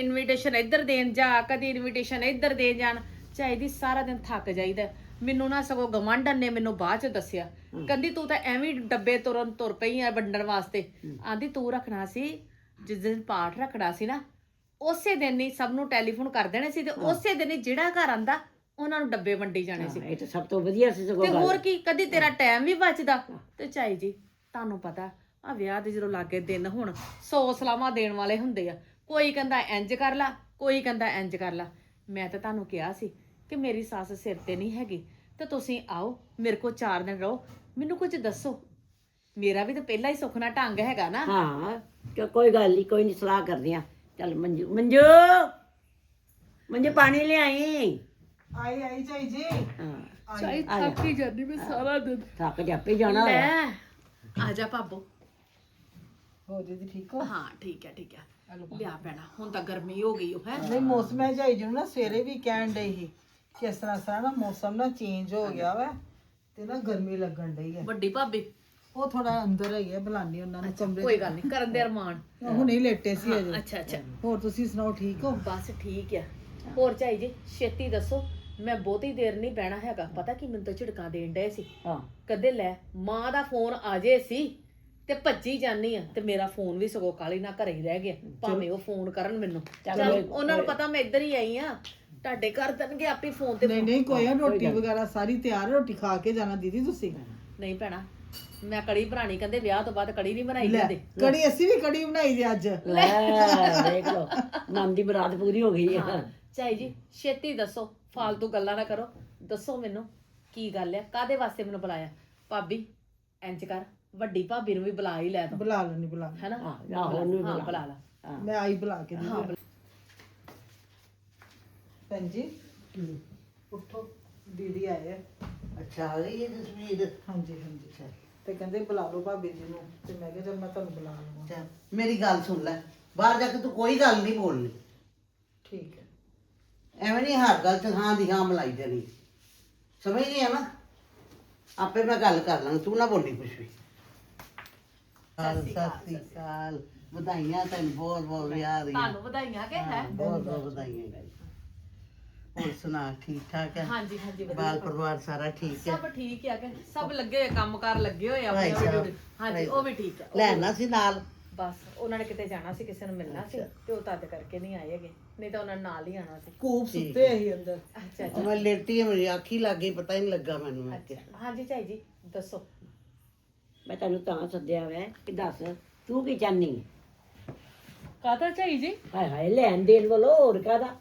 ਇਨਵੀਟੇਸ਼ਨ ਇੱਧਰ ਦੇਣ ਜਾ ਕਦੀ ਇਨਵੀਟੇਸ਼ਨ ਇੱਧਰ ਦੇ ਜਾਣ। ਚਾਈ ਦੀ ਸਾਰਾ ਦਿਨ ਥੱਕ ਜਾਈਦਾ। ਮੈਨੂੰ ਨਾ ਸਗੋਂ ਗਵਾਂਢਣ ਨੇ ਮੈਨੂੰ ਬਾਅਦ ਚ ਦੱਸਿਆ। ਕਹਿੰਦੀ ਤੂੰ ਤਾਂ ਐਵੇਂ ਹੀ ਡੱਬੇ ਤੁਰਨ ਤੁਰ ਪਈ ਆ ਵੰਡਣ ਵਾਸਤੇ। ਆਂਦੀ ਤੂੰ ਰੱਖਣਾ ਸੀ ਜਿਸ ਦਿਨ ਪਾਠ ਰੱਖਣਾ ਸੀ ਨਾ ਉਸੇ ਦਿਨ ਹੀ ਸਭ ਨੂੰ ਟੈਲੀਫੋਨ ਕਰ ਦੇਣੇ ਸੀ ਤੇ ਉਸੇ ਦਿਨ ਹੀ ਜਿਹੜਾ ਘਰ ਆਂਦਾ ਉਹਨਾਂ ਨੂੰ ਡੱਬੇ ਵੰਡੀ ਜਾਣੇ ਸੀ। ਇਹ ਤਾਂ ਸਭ ਤੋਂ ਵਧੀਆ ਸੀ ਸਗੋਂ ਤੇ ਗੱਲ। ਹੋਰ ਕੀ ਕਦੀ ਤੇਰਾ ਟਾਈਮ ਵੀ ਬਚਦਾ। ਤੇ ਚਾਈ ਜੀ ਤੁਹਾਨੂੰ ਪਤਾ ਆ ਵਿਆਹ ਦੇ ਜਦੋਂ ਲਾਗੇ ਦਿਨ ਹੁਣ 100 ਸਲਾਮਾਂ ਦੇਣ ਵਾਲੇ ਹੁੰਦੇ ਆ। ਕੋਈ ਕਹਿੰਦਾ ਇੰਜ ਕਰ ਲਾ ਕੋਈ ਕਹਿੰਦਾ ਇੰਜ ਕਰ ਲਾ। ਮੈਂ ਤਾਂ ਤੁਹਾਨੂੰ ਕਿਹਾ ਸੀ ਕਿ ਮੇਰੀ ਸੱਸ ਸਿਰ ਤੇ ਨਹੀਂ ਹੈਗੀ। ਤੇ ਤੁਸੀਂ ਆਓ ਮੇਰੇ ਕੋਲ 4 ਦਿਨ ਰਹੋ। ਮੈਨੂੰ ਕੁਝ ਦੱਸੋ। ਮੇਰਾ ਵੀ ਤਾਂ ਪਹਿਲਾਂ ਹੀ ਸੁਖਣਾ ਢੰਗ ਹੈਗਾ ਨਾ। ਹਾਂ ਕੋਈ ਗੱਲ ਨਹੀਂ ਕੋਈ ਨਹੀਂ ਸਲਾਹ ਕਰਦੇ ਆ। ਚੱਲ ਮੰਜੂ ਮੰਜੂ! ਮੰਜੂ ਪਾਣੀ ਲਿਆਈ। ਆਈ ਆਈ ਚਾਈ ਜੀ। ਹਾਂ। ਚਾਈ ਥੱਕੀ ਜਾਂਦੀ ਮੈਂ ਸਾਰਾ ਦਿਨ। ਥੱਕ ਜਾਪੇ ਜਾਣਾ ਹੋਇਆ। ਲੈ ਆ ਜਾ ਭਾਬੋ। ਹੋ ਦੀਦੀ ਠੀਕ ਹੋ? ਹਾਂ ਠੀਕ ਹੈ ਠੀਕ ਹੈ। ਲਿਆ ਪੈਣਾ ਹੁਣ ਤਾਂ ਗਰਮੀ ਹੋ ਗਈ ਉਹ ਹੈ। ਨਹੀਂ ਮੌਸਮ ਹੈ ਜਾਈ ਜੀ ਨੂੰ ਨਾ ਸਵੇਰੇ ਵੀ ਕਹਿਣ ਡਈ ਸੀ ਕਿ ਇਸ ਤਰ੍ਹਾਂ ਇਸ ਤਰ੍ਹਾਂ ਨਾ ਮੌਸਮ ਨਾ ਚੇਂਜ ਹੋ ਗਿਆ ਵਾ ਤੇ ਨਾ ਗਰਮੀ ਲੱਗਣ ਡਈ ਹੈ ਵੱਡੀ ਭਾਬੀ। ਉਹ ਥੋੜਾ ਅੰਦਰ ਹੈਗੇ ਬੁਲਾਨੀ ਉਹਨਾਂ ਨੂੰ ਕਮਰੇ ਕੋਈ ਗੱਲ ਨਹੀਂ ਕਰਨ ਦੇ ਅਰਮਾਨ। ਉਹ ਹੁਣੇ ਹੀ ਲੇਟੇ ਸੀ ਅਜੇ। ਅੱਛਾ ਅੱਛਾ। ਹੋਰ ਤੁਸੀਂ ਸੁਣਾਓ ਠੀਕ ਹੋ? ਬਸ ਠੀਕ ਆ। ਹੋਰ ਚਾਈ ਜੀ ਛੇਤੀ ਦੱਸੋ। ਮੈਂ ਬਹੁਤੀ ਦੇਰ ਨਹੀਂ ਬਹਿਣਾ ਹੈਗਾ। ਪਤਾ ਕੀ ਮੈਨੂੰ ਤਾਂ ਝਿੜਕਾਂ ਦੇਣ ਡਏ ਸੀ? ਹਾਂ। ਕਦੇ ਲੈ ਮਾਂ ਦਾ ਫੋਨ ਆ ਜੇ ਸੀ ਤੇ ਭੱਜੀ ਜਾਨੀ ਆ ਤੇ ਮੇਰਾ ਫੋਨ ਵੀ ਸਗੋਂ ਕਾਲੀ ਨਾ ਘਰੇ ਹੀ ਰਹਿ ਗਿਆ। ਭਾਵੇਂ ਉਹ ਫੋਨ ਕਰਨ ਮੈਨੂੰ। ਚੱਲ ਉਹਨਾਂ ਨੂੰ ਪਤਾ ਮੈਂ ਇੱਧਰ ਹੀ ਆਈ ਆ। ਤੁਹਾਡੇ ਘਰ ਦੇਣਗੇ ਆਪੇ ਫੋਨ ਤੇ ਨਹੀਂ ਨਹੀਂ ਕੋਈ ਨਾ ਰੋਟੀ ਵਗੈਰਾ ਸਾਰੀ ਤਿਆਰ ਹੈ, ਰੋਟੀ ਖਾ ਕੇ ਜਾਣਾ ਦੀਦੀ ਤੁਸੀਂ। ਨਹੀਂ ਭੈਣਾ ਮੈਂ ਕੜੀ ਬਣਾਣੀ ਕਹਿੰਦੇ ਵਿਆਹ ਤੋਂ ਬਾਅਦ ਕੜੀ ਨਹੀਂ ਬਣਾਈ ਲੈ ਜਾਂਦੀ। ਕੜੀ ਅਸੀਂ ਵੀ ਕੜੀ ਬਣਾਈ ਜੀ ਅੱਜ। ਲੈ। ਦੇਖ ਲਓ ਮਨ ਦੀ ਮੁਰਾਦ ਪੂਰੀ ਹੋ ਗਈ ਹੈ ਚਾਈ ਜੀ ਛੇਤੀ ਦੱਸੋ। ਫਾਲਤੂ ਗੱਲਾਂ ਨਾ ਕਰੋ। ਦੱਸੋ ਮੈਨੂੰ ਕੀ ਗੱਲ ਹੈ ਕਾਦੇ ਵਾਸਤੇ ਮੈਨੂੰ ਬੁਲਾਇਆ? ਭਾਬੀ ਇੰਜ ਕਰ। ਵੱਡੀ ਭਾਬੀ ਨੂੰ ਵੀ ਬੁਲਾ ਹੀ ਲੈ ਤੂੰ। ਬੁਲਾ ਲੈਣੀ ਬੁਲਾ ਲੈਣੀ। ਹੈਨਾ? ਹਾਂ ਆਹੋ ਉਹਨੂੰ ਵੀ ਹਾਂ ਬੁਲਾ। ਬੁਲਾ ਲਾ। ਹਾਂ। ਮੈਂ ਆਈ ਬੁਲਾ ਕੇ ਦੀਦੀ। ਭੈਣ ਜੀ ਉੱਠੋ। ਦੀਦੀ ਆਏ ਆ। ਅੱਛਾ ਆ ਗਈ ਇਹ ਤਸਵੀਰ ਹਾਂਜੀ ਹਾਂਜੀ। ਤੇ ਕਹਿੰਦੇ ਬੁਲਾ ਲਓ ਭਾਬੀ ਜੀ ਨੂੰ। ਤੇ ਮੈਂ ਕਿਹਾ ਚਲ ਮੈਂ ਤੁਹਾਨੂੰ ਬੁਲਾ ਲਵਾਂ। ਮੇਰੀ ਗੱਲ ਸੁਣ ਲੈ। ਬਾਹਰ ਜਾ ਕੇ ਤੂੰ ਕੋਈ ਗੱਲ ਨਹੀਂ ਬੋਲਣੀ। ਠੀਕ ਹੈ। ਐਵੇਂ ਨਹੀਂ ਹਰ ਗੱਲ ਤੇ ਹਾਂ ਦੀ ਹਾਂ ਮਲਾਈ ਜਾਣੀ ਸਮਝ ਨਹੀਂ ਆ ਨਾ? ਆਪੇ ਮੈਂ ਗੱਲ ਕਰ ਲਾਂਗੀ ਤੂੰ ਨਾ ਬੋਲੀ ਕੁਛ ਵੀ। ਸਤਿ ਸ੍ਰੀ ਅਕਾਲ ਵਧਾਈਆਂ ਤੈਨੂੰ ਬਹੁਤ ਬਹੁਤ ਯਾਰ ਤੁਹਾਨੂੰ ਵਧਾਈਆਂ ਕਿ ਹੈ? ਬਹੁਤ ਬਹੁਤ ਵਧਾਈਆਂ ਗਾਈ। ਹੋਰ ਸੁਣਾ ਠੀਕ ਠਾਕ ਹੈ? ਹਾਂਜੀ ਹਾਂਜੀ ਵਧੀਆ। ਬਾਲ ਪਰਿਵਾਰ ਸਾਰਾ ਠੀਕ ਹੈ? ਸਭ ਠੀਕ ਆ ਕਿ? ਸਭ ਲੱਗੇ ਹੋਏ ਕੰਮਕਾਰ ਲੱਗੇ ਹੋਏ ਆ ਭਾਈ ਆਪਣੇ ਸਾਹਿਬ, ਵੀਡੀਓ ਹਾਂਜੀ ਉਹ ਵੀ ਠੀਕ ਆ ਉਹ- ਲੈਣਾ ਸੀ ਨਾਲ। ਬਸ ਉਹਨਾਂ ਨੇ ਕਿਤੇ ਜਾਣਾ ਸੀ ਕਿਸੇ ਨੂੰ ਮਿਲਣਾ ਸੀ ਤੇ ਉਹ ਤਦ ਕਰਕੇ ਨਹੀਂ ਆਏ ਹੈਗੇ। ਨਹੀਂ ਤਾਂ ਉਹਨਾਂ ਨੇ ਨਾਲ ਹੀ ਆਣਾ ਸੀ। ਕੂਪ ਸੁੱਤੇ ਹੀ। ਅੰਦਰ। ਅੱਛਾ ਮੈਂ ਲੇਟੀ ਹਾਂ, ਮੇਰੀ ਅੱਖੀ ਲੱਗ ਗਈ ਪਤਾ ਹੀ ਨਹੀਂ ਲੱਗਾ ਮੈਨੂੰ ਅੱਛਾ। ਹਾਂਜੀ ਚਾਈ ਜੀ ਦੱਸੋ। ਮੈਂ ਤੈਨੂੰ ਤਾਂ ਸੱਦਿਆ ਵੈ ਕਿ ਦੱਸ ਤੂੰ ਕੀ ਚਾਹਨੀ ਹੈ ਕਾਹਦਾ ਚਾਈ ਜੀ? ਹਾਏ ਹਾਏ ਲੈਣ ਦੇਣ ਵੱਲੋਂ ਹੋਰ ਕਾਦਾ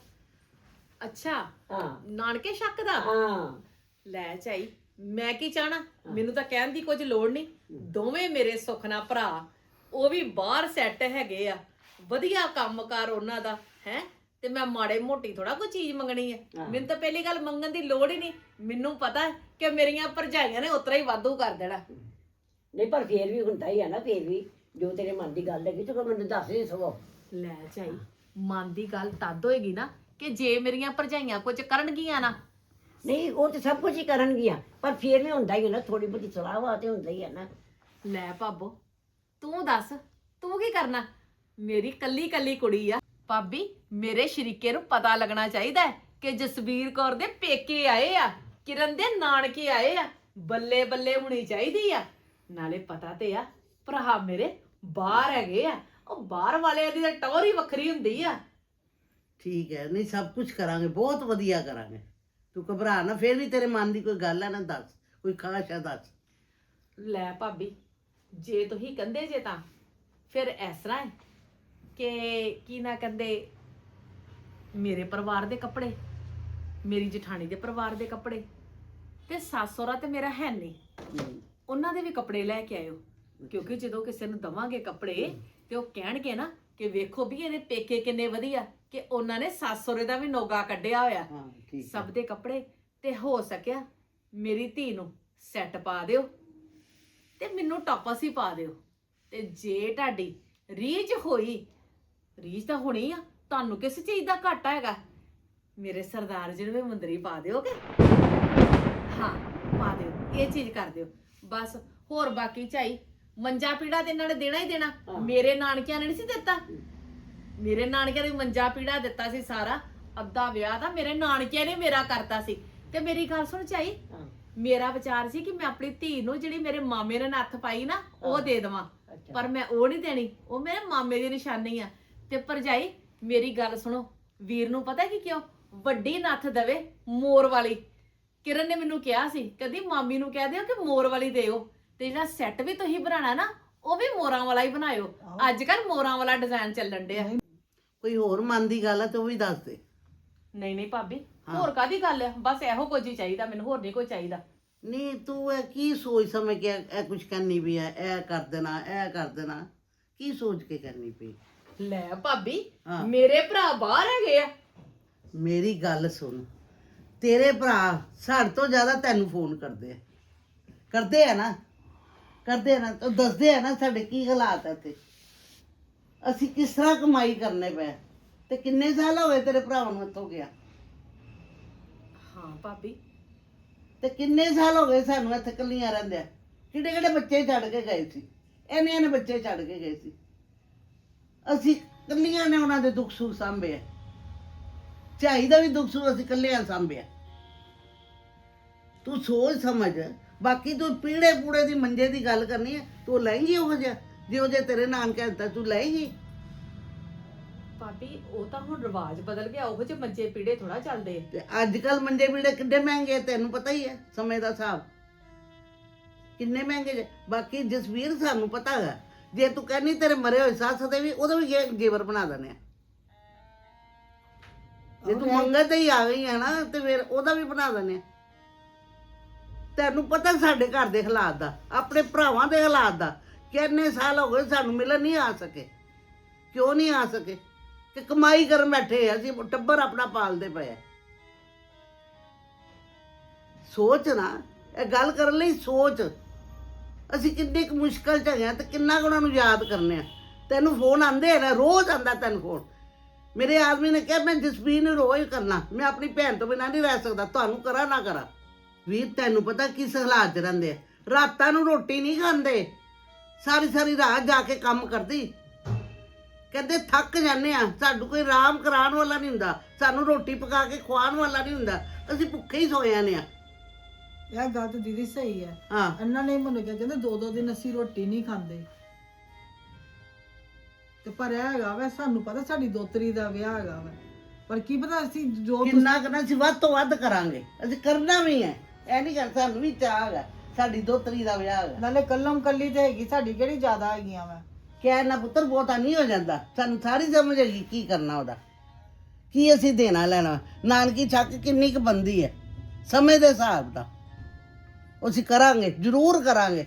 ਅੱਛਾ। ਹਾਂ। ਨਾਨਕੇ ਸ਼ੱਕ ਦਾ? ਹਾਂ। ਲੈ ਚਾਈ ਮੈਂ ਕੀ ਚਾਹਣਾ? ਮੈਨੂੰ ਤਾਂ ਕਹਿਣ ਦੀ ਕੁਝ ਲੋੜ ਨਹੀਂ। ਦੋਵੇਂ ਮੇਰੇ ਸੁਖਨਾ ਭਰਾ। ਉਹ ਵੀ ਬਾਹਰ ਸੈੱਟ ਹੈਗੇ ਆ। ਵਧੀਆ ਕੰਮਕਾਰ ਉਹਨਾਂ ਦਾ ਹੈ? ਤੇ ਮੈਂ ਮਾੜੇ ਮੋਟੀ ਥੋੜਾ ਕੋਈ ਚੀਜ਼ ਮੰਗਣੀ ਹੈ। ਮੈਨੂੰ ਤਾਂ ਪਹਿਲੀ ਗੱਲ ਮੰਗਣ ਦੀ ਲੋੜ ਹੀ ਨਹੀਂ। ਮੈਨੂੰ ਪਤਾ ਹੈ ਕਿ ਮੇਰੀਆਂ ਭਰਜਾਈਆਂ ਨੇ ਉਤਰਾ ਹੀ ਵਾਧੂ ਕਰ ਦੇਣਾ। ਨਹੀਂ ਪਰ ਫੇਰ ਵੀ ਹੁੰਦਾ ਹੀ ਆ ਨਾ ਫੇਰ ਵੀ ਜੋ ਤੇਰੇ ਮਨ ਦੀ ਗੱਲ ਹੈਗੀ ਤੂੰ ਮੈਨੂੰ ਦੱਸ ਦੇ ਸਗੋਂ। ਲੈ ਚਾਈ ਮਨ ਦੀ ਗੱਲ ਤਦ ਹੋਏਗੀ ਨਾ ਕਿ ਜੇ ਮੇਰੀਆਂ ਭਰਜਾਈਆਂ ਕੁਝ ਕਰਨਗੀਆਂ ਨਾ। ਨਹੀਂ ਉਹ ਤੇ ਸਭ ਕੁਝ ਹੀ ਕਰਨਗੀਆਂ ਪਰ ਫੇਰ ਵੀ ਹੁੰਦਾ ਹੀ ਆ ਨਾ ਥੋੜੀ ਬਹੁਤੀ ਸਲਾਹ ਵਾ ਤੇ ਹੁੰਦਾ ਹੀ ਆ ਨਾ। ਲੈ ਭਾਬੋ ਤੂੰ ਦੱਸ ਤੂੰ ਕੀ ਕਰਨਾ? ਮੇਰੀ ਕੱਲੀ ਕੱਲੀ ਕੁੜੀ ਆ। ਭਾਬੀ ਮੇਰੇ ਸ਼ਰੀਕੇ ਨੂੰ ਪਤਾ ਲੱਗਣਾ ਚਾਹੀਦਾ ਹੈ ਕਿ ਜਸਵੀਰ ਕੌਰ ਦੇ ਪੇਕੇ ਆਏ ਆ ਕਿਰਨ ਦੇ ਨਾਨਕੇ ਆਏ ਆ ਬੱਲੇ ਬੱਲੇ ਹੋਣੀ ਚਾਹੀਦੀ ਆ। ਨਾਲੇ ਪਤਾ ਤੇ ਆ ਭਰਾ ਮੇਰੇ ਬਾਹਰ ਹੈਗੇ ਆ ਉਹ ਬਾਹਰ ਵਾਲਿਆਂ ਦੀ ਤਾਂ ਟੌਰ ਹੀ ਵੱਖਰੀ ਹੁੰਦੀ ਆ। ਠੀਕ ਹੈ ਨਹੀਂ ਸਭ ਕੁਝ ਕਰਾਂਗੇ ਬਹੁਤ ਵਧੀਆ ਕਰਾਂਗੇ। ਤੂੰ ਘਬਰਾ ਨਾ ਫੇਰ ਵੀ ਤੇਰੇ ਮਨ ਦੀ ਕੋਈ ਗੱਲ ਹੈ ਨਾ ਦੱਸ ਕੋਈ ਖਾਸ ਹੈ ਦੱਸ। ਲੈ ਭਾਬੀ ਜੇ ਤੁਸੀਂ ਕੰਦੇ ਜੇ ਤਾਂ ਫਿਰ ਇਸ ਤਰ੍ਹਾਂ ਹੈ ਕਿ ਕੀ ਨਾ ਕਹਿੰਦੇ ਮੇਰੇ ਪਰਿਵਾਰ ਦੇ ਕੱਪੜੇ ਮੇਰੀ ਜਠਾਣੀ ਦੇ ਪਰਿਵਾਰ ਦੇ ਕੱਪੜੇ ਤੇ ਸੱਸ ਸਹੁਰਾ ਤੇ ਮੇਰਾ ਹੈ ਨਹੀਂ। ਉਹਨਾਂ ਦੇ ਵੀ ਕੱਪੜੇ ਲੈ ਕੇ ਆਇਓ ਕਿਉਂਕਿ ਜਦੋਂ ਕਿਸੇ ਨੂੰ ਦਵਾਂਗੇ ਕੱਪੜੇ ਤੇ ਉਹ ਕਹਿਣਗੇ ਨਾ ਕਿ ਵੇਖੋ ਵੀ ਇਹਦੇ ਪੇਕੇ ਕਿੰਨੇ ਵਧੀਆ ਕਿ ਉਹਨਾਂ ਨੇ ਸੱਸ ਸਹੁਰੇ ਦਾ ਵੀ ਨੋਗਾ ਕੱਢਿਆ ਹੋਇਆ। ਸਭ ਦੇ ਕੱਪੜੇ ਤੇ ਹੋ ਸਕਿਆ ਮੇਰੀ ਧੀ ਨੂੰ ਸੈੱਟ ਪਾ ਦਿਓ। ਤੇ ਮੈਨੂੰ ਟਾਪਸ ਹੀ ਪਾ ਦਿਓ। ਤੇ ਜੇ ਤੁਹਾਡੀ ਰੀਝ ਹੋਈ ਰੀਝ ਤਾਂ ਹੋਣੀ ਆ ਤੁਹਾਨੂੰ ਕਿਸ ਚੀਜ਼ ਦਾ ਘਾਟਾ ਹੈਗਾ? ਮੇਰੇ ਸਰਦਾਰ ਜੀ ਨੂੰ ਵੀ ਮੁੰਦਰੀ ਪਾ ਦਿਓਗੇ ਹਾਂ ਪਾ ਦਿਓ ਇਹ ਚੀਜ਼ ਕਰ ਦਿਓ। ਬਸ ਹੋਰ ਬਾਕੀ ਝਾਈ ਮੰਜਾ ਪੀੜਾ ਤੇ ਇਹਨਾਂ ਨੇ ਦੇਣਾ ਹੀ ਦੇਣਾ। ਮੇਰੇ ਨਾਨਕਿਆਂ ਨੇ ਨਹੀਂ ਸੀ ਦਿੱਤਾ। ਮੇਰੇ ਨਾਨਕਿਆਂ ਨੇ ਮੰਜਾ ਪੀੜਾ ਦਿੱਤਾ ਸੀ ਸਾਰਾ। ਅੱਧਾ ਵਿਆਹ ਤਾਂ ਮੇਰੇ ਨਾਨਕਿਆਂ ਨੇ ਮੇਰਾ ਕਰਤਾ ਸੀ। ਤੇ ਮੇਰੀ ਗੱਲ ਸੁਣ ਝਾਈ ਮੇਰਾ ਵਿਚਾਰ ਸੀ ਕਿ ਮੈਂ ਆਪਣੀ ਧੀ ਨੂੰ ਜਿਹੜੀ ਮੇਰੇ ਮਾਮੇ ਨੇ ਨੱਥ ਪਾਈ ਨਾ ਉਹ ਦੇ ਦੇਵਾਂ। ਅੱਛਾ। ਪਰ ਮੈਂ ਉਹ ਨਹੀਂ ਦੇਣੀ। ਉਹ ਮੇਰੇ ਮਾਮੇ ਦੀ ਨਿਸ਼ਾਨੀ ਆ। ਤੇ ਭਰਜਾਈ ਮੇਰੀ ਗੱਲ ਸੁਣੋ। ਵੀਰ ਨੂੰ ਪਤਾ ਕੀ ਕਿਉਂ ਵੱਡੀ ਨੱਥ ਦਵੇ ਮੋਰ ਵਾਲੀ। ਕਿਰਨ ਨੇ ਮੈਨੂੰ ਕਿਹਾ ਸੀ ਕਦੀ ਮਾਮੀ ਨੂੰ ਕਹਿ ਦਿਓ ਕਿ ਮੋਰ ਵਾਲੀ ਦਿਓ। ਤੇ ਜਿਹੜਾ ਸੈੱਟ ਵੀ ਤੁਸੀਂ ਬਣਾਣਾ ਨਾ ਉਹ ਵੀ ਮੋਰਾਂ ਵਾਲਾ ਹੀ ਬਣਾਇਓ। ਆਹੋ। ਅੱਜ ਕੱਲ ਮੋਰਾਂ ਵਾਲਾ ਡਿਜ਼ਾਈਨ ਚੱਲਣ ਡਿਆ। ਕੋਈ ਹੋਰ ਮਨ ਦੀ ਗੱਲ ਹੈ ਤੇ ਉਹ ਵੀ ਦੱਸ ਦੇ। ਨਹੀਂ ਨਹੀਂ ਭਾਬੀ। ਹਾਂ। ਹੋਰ ਕਾਦੀ ਗੱਲ ਆ? ਬਸ ਇਹੋ ਕੁਝ ਹੀ ਚਾਹੀਦਾ ਮੈਨੂੰ ਹੋਰ ਨਹੀਂ ਕੋਈ ਚਾਹੀਦਾ। ਨਹੀਂ ਤੂੰ ਇਹ ਕੀ ਸੋਚ ਸਮਝ ਕੇ ਇਹ ਇਹ ਕੁਝ ਕਰਨੀ ਪਈ ਹੈ ਇਹ ਕਰ ਦੇਣਾ ਇਹ ਕਰ ਦੇਣਾ। ਕੀ ਸੋਚ ਕੇ ਕਰਨੀ ਪਈ? ਲੈ ਭਾਬੀ ਹਾਂ। ਮੇਰੇ ਭਰਾ ਬਾਹਰ ਹੈਗੇ ਆ। ਮੇਰੀ ਗੱਲ ਸੁਣ। ਤੇਰੇ ਭਰਾ ਸਾਡੇ ਤੋਂ ਜ਼ਿਆਦਾ ਤੈਨੂੰ ਫੋਨ ਕਰਦੇ ਆ। ਕਰਦੇ ਆ ਨਾ। ਕਰਦੇ ਆ ਨਾ। ਉਹ ਦੱਸਦੇ ਆ ਨਾ ਸਾਡੇ ਕੀ ਹਾਲਾਤ ਹੈ ਤੇ ਅਸੀਂ ਕਿਸ ਤਰ੍ਹਾਂ ਕਮਾਈ ਕਰਨੇ ਪਏ ਤੇ ਕਿੰਨੇ ਸਾਲ ਹੋ ਗਏ ਤੇਰੇ ਭਰਾਵਾਂ ਨੂੰ ਇੱਥੋਂ ਗਿਆ? ਹਾਂ, ਭਾਬੀ। ਤੇ ਕਿੰਨੇ ਸਾਲ ਹੋ ਗਏ ਸਾਨੂੰ ਇੱਥੇ ਕੱਲੀਆਂ ਰਹਿੰਦਿਆਂ? ਕਿਹੜੇ ਕਿਹੜੇ ਬੱਚੇ ਛੱਡ ਕੇ ਗਏ ਸੀ? ਇਹਨੇ ਇੰਨੇ ਬੱਚੇ ਛੱਡ ਕੇ ਗਏ ਸੀ। ਅਸੀਂ ਕੱਲੀਆਂ ਨੇ ਉਹਨਾਂ ਦੇ ਦੁੱਖ ਸੁੱਖ ਸਾਂਭੇ ਝਾਈ ਦਾ ਵੀ ਦੁੱਖ ਸੁੱਖ ਅਸੀਂ ਕੱਲਿਆਂ ਸਾਂਭਿਆ। ਤੂੰ ਸੋਚ ਸਮਝ। ਬਾਕੀ ਤੂੰ ਪੀੜੇ ਪੂੜੇ ਦੀ ਮੰਜੇ ਦੀ ਗੱਲ ਕਰਨੀ ਹੈ ਤੂੰ ਲੈਂਗੀ ਉਹ ਜਿਹਾ? ਜੇ ਉਹ ਜੇ ਤੇਰੇ ਨਾਨਕੇ ਦਿੱਤਾ, ਤੂੰ ਲੈਂਗੀ ਭਾਬੀ ਉਹ ਤਾਂ ਹੁਣ ਰਿਵਾਜ ਬਦਲ ਗਿਆ ਉਹੋ ਜਿਹੇ ਮੰਜੇ ਪੀੜੇ ਥੋੜਾ ਚੱਲਦੇ ਤੇ ਅੱਜ ਕੱਲ ਮੰਜੇ ਪੀੜੇ ਕਿੰਨੇ ਮਹਿੰਗੇ ਆ, ਤੈਨੂੰ ਪਤਾ ਹੀ ਹੈ ਸਮੇਂ ਦਾ ਹਿਸਾਬ। ਕਿੰਨੇ ਮਹਿੰਗੇ ਜੇ ਬਾਕੀ ਜਸਵੀਰ ਸਾਨੂੰ ਪਤਾ ਹੈਗਾ ਜੇ ਤੂੰ ਕਹਿੰਨੀ ਤੇਰੇ ਮਰੇ ਹੋਏ ਸੱਸ ਦੇ ਵੀ ਉਹਦਾ ਵੀ ਗੇ- ਜੇਵਰ ਬਣਾ ਦਨੇ ਆ। ਜੇ ਤੂੰ ਮੰਗਤ ਤੇ ਹੀ ਆ ਗਈ ਹੈ ਨਾ ਤੇ ਫਿਰ ਉਹਦਾ ਵੀ ਬਣਾ ਦਨੇ ਆ। ਤੈਨੂੰ ਪਤਾ ਸਾਡੇ ਘਰ ਦੇ ਹਾਲਾਤ ਦਾ ਆਪਣੇ ਭਰਾਵਾਂ ਦੇ ਹਾਲਾਤ ਦਾ ਕਿੰਨੇ ਸਾਲ ਹੋ ਗਏ ਸਾਨੂੰ ਮਿਲਣ ਨਹੀਂ ਆ ਸਕੇ ਕਿਉਂ ਨਹੀਂ ਆ ਸਕੇ? ਕਿ ਕਮਾਈ ਕਰਨ ਬੈਠੇ ਆ, ਅਸੀਂ ਟੱਬਰ ਆਪਣਾ ਪਾਲਦੇ ਪਏ ਆ। ਸੋਚ ਨਾ, ਇਹ ਗੱਲ ਕਰਨ ਲਈ ਸੋਚ। ਅਸੀਂ ਕਿੰਨੀ ਕੁ ਮੁਸ਼ਕਲ ਚ ਹੈਗੇ ਆ ਤੇ ਕਿੰਨਾ ਕੁ ਉਹਨਾਂ ਨੂੰ ਯਾਦ ਕਰਨੇ ਆ। ਤੈਨੂੰ ਫੋਨ ਆਂਦੇ ਆ ਨਾ, ਰੋਜ਼ ਆਂਦਾ ਤੈਨੂੰ ਫੋਨ। ਮੇਰੇ ਆਦਮੀ ਨੇ ਕਿਹਾ, ਮੈਂ ਜਸਵੀਰ ਨੂੰ ਰੋਜ਼ ਕਰਨਾ, ਮੈਂ ਆਪਣੀ ਭੈਣ ਤੋਂ ਬਿਨਾਂ ਨਹੀਂ ਰਹਿ ਸਕਦਾ, ਤੁਹਾਨੂੰ ਕਰਾਂ ਨਾ ਕਰਾਂ? ਵੀਰ, ਤੈਨੂੰ ਪਤਾ ਕਿਸ ਹਾਲਾਤ 'ਚ ਰਹਿੰਦੇ ਆ। ਰਾਤਾਂ ਨੂੰ ਰੋਟੀ ਨਹੀਂ ਖਾਂਦੇ। ਸਾਰੀ ਸਾਰੀ ਰਾਤ ਜਾ ਕੇ ਕੰਮ ਕਰਦੀ। ਕਹਿੰਦੇ ਥੱਕ ਜਾਂਦੇ ਆ। ਸਾਨੂੰ ਕੋਈ ਆਰਾਮ ਕਰਾਉਣ ਵਾਲਾ ਨਹੀਂ ਹੁੰਦਾ। ਸਾਨੂੰ ਰੋਟੀ ਪਕਾ ਕੇ ਖਵਾਉਣ ਵਾਲਾ ਨਹੀਂ ਹੁੰਦਾ। ਅਸੀਂ ਭੁੱਖੇ ਹੀ ਸੋ ਜਾਂਦੇ ਆ। ਇਹ ਗੱਲ ਤਾਂ ਦੀਦੀ ਸਹੀ ਹੈ ਹਾਂ। ਇਹਨਾਂ ਨੇ ਮੈਨੂੰ ਕਿਹਾ ਕਹਿੰਦੇ ਦੋ ਦੋ ਦਿਨ ਅਸੀਂ ਰੋਟੀ ਨਹੀਂ ਖਾਂਦੇ। ਤੇ ਪਰ ਇਹ ਹੈਗਾ ਵਾ ਸਾਨੂੰ ਪਤਾ ਸਾਡੀ ਦੋਤਰੀ ਦਾ ਵਿਆਹ ਹੈਗਾ ਵਾ। ਪਰ ਕੀ ਪਤਾ ਅਸੀਂ ਜੋ ਕਿੰਨਾ ਕਰਨਾ ਅਸੀਂ ਵੱਧ ਤੋਂ ਵੱਧ ਕਰਾਂਗੇ। ਅਸੀਂ ਕਰਨਾ ਵੀ ਹੈ। ਇਹ ਨਹੀਂ ਕਰ ਸਾਨੂੰ ਵੀ ਚਾਹ ਹੈਗਾ। ਸਾਡੀ ਦੋਤਰੀ ਦਾ ਵਿਆਹ ਹੈਗਾ। ਨਾਲੇ ਕੱਲਮ ਕੱਲੀ ਤੇ ਹੈਗੀ ਸਾਡੀ ਕਿਹੜੀ ਜ਼ਿਆਦਾ ਹੈਗੀਆਂ ਵਾ? ਕਹਿ ਨਾ ਪੁੱਤਰ ਬਹੁਤਾ ਨਹੀਂ ਹੋ ਜਾਂਦਾ। ਸਾਨੂੰ ਸਾਰੀ ਸਮਝ ਹੈਗੀ ਕੀ ਕਰਨਾ ਉਹਦਾ। ਕੀ ਅਸੀਂ ਦੇਣਾ ਲੈਣਾ। ਨਾਨਕੀ ਛੱਕ ਕਿੰਨੀ ਕੁ ਬੰਦੀ ਹੈ। ਸਮੇਂ ਦੇ ਹਿਸਾਬ ਦਾ ਅਸੀਂ ਕਰਾਂਗੇ ਜ਼ਰੂਰ ਕਰਾਂਗੇ।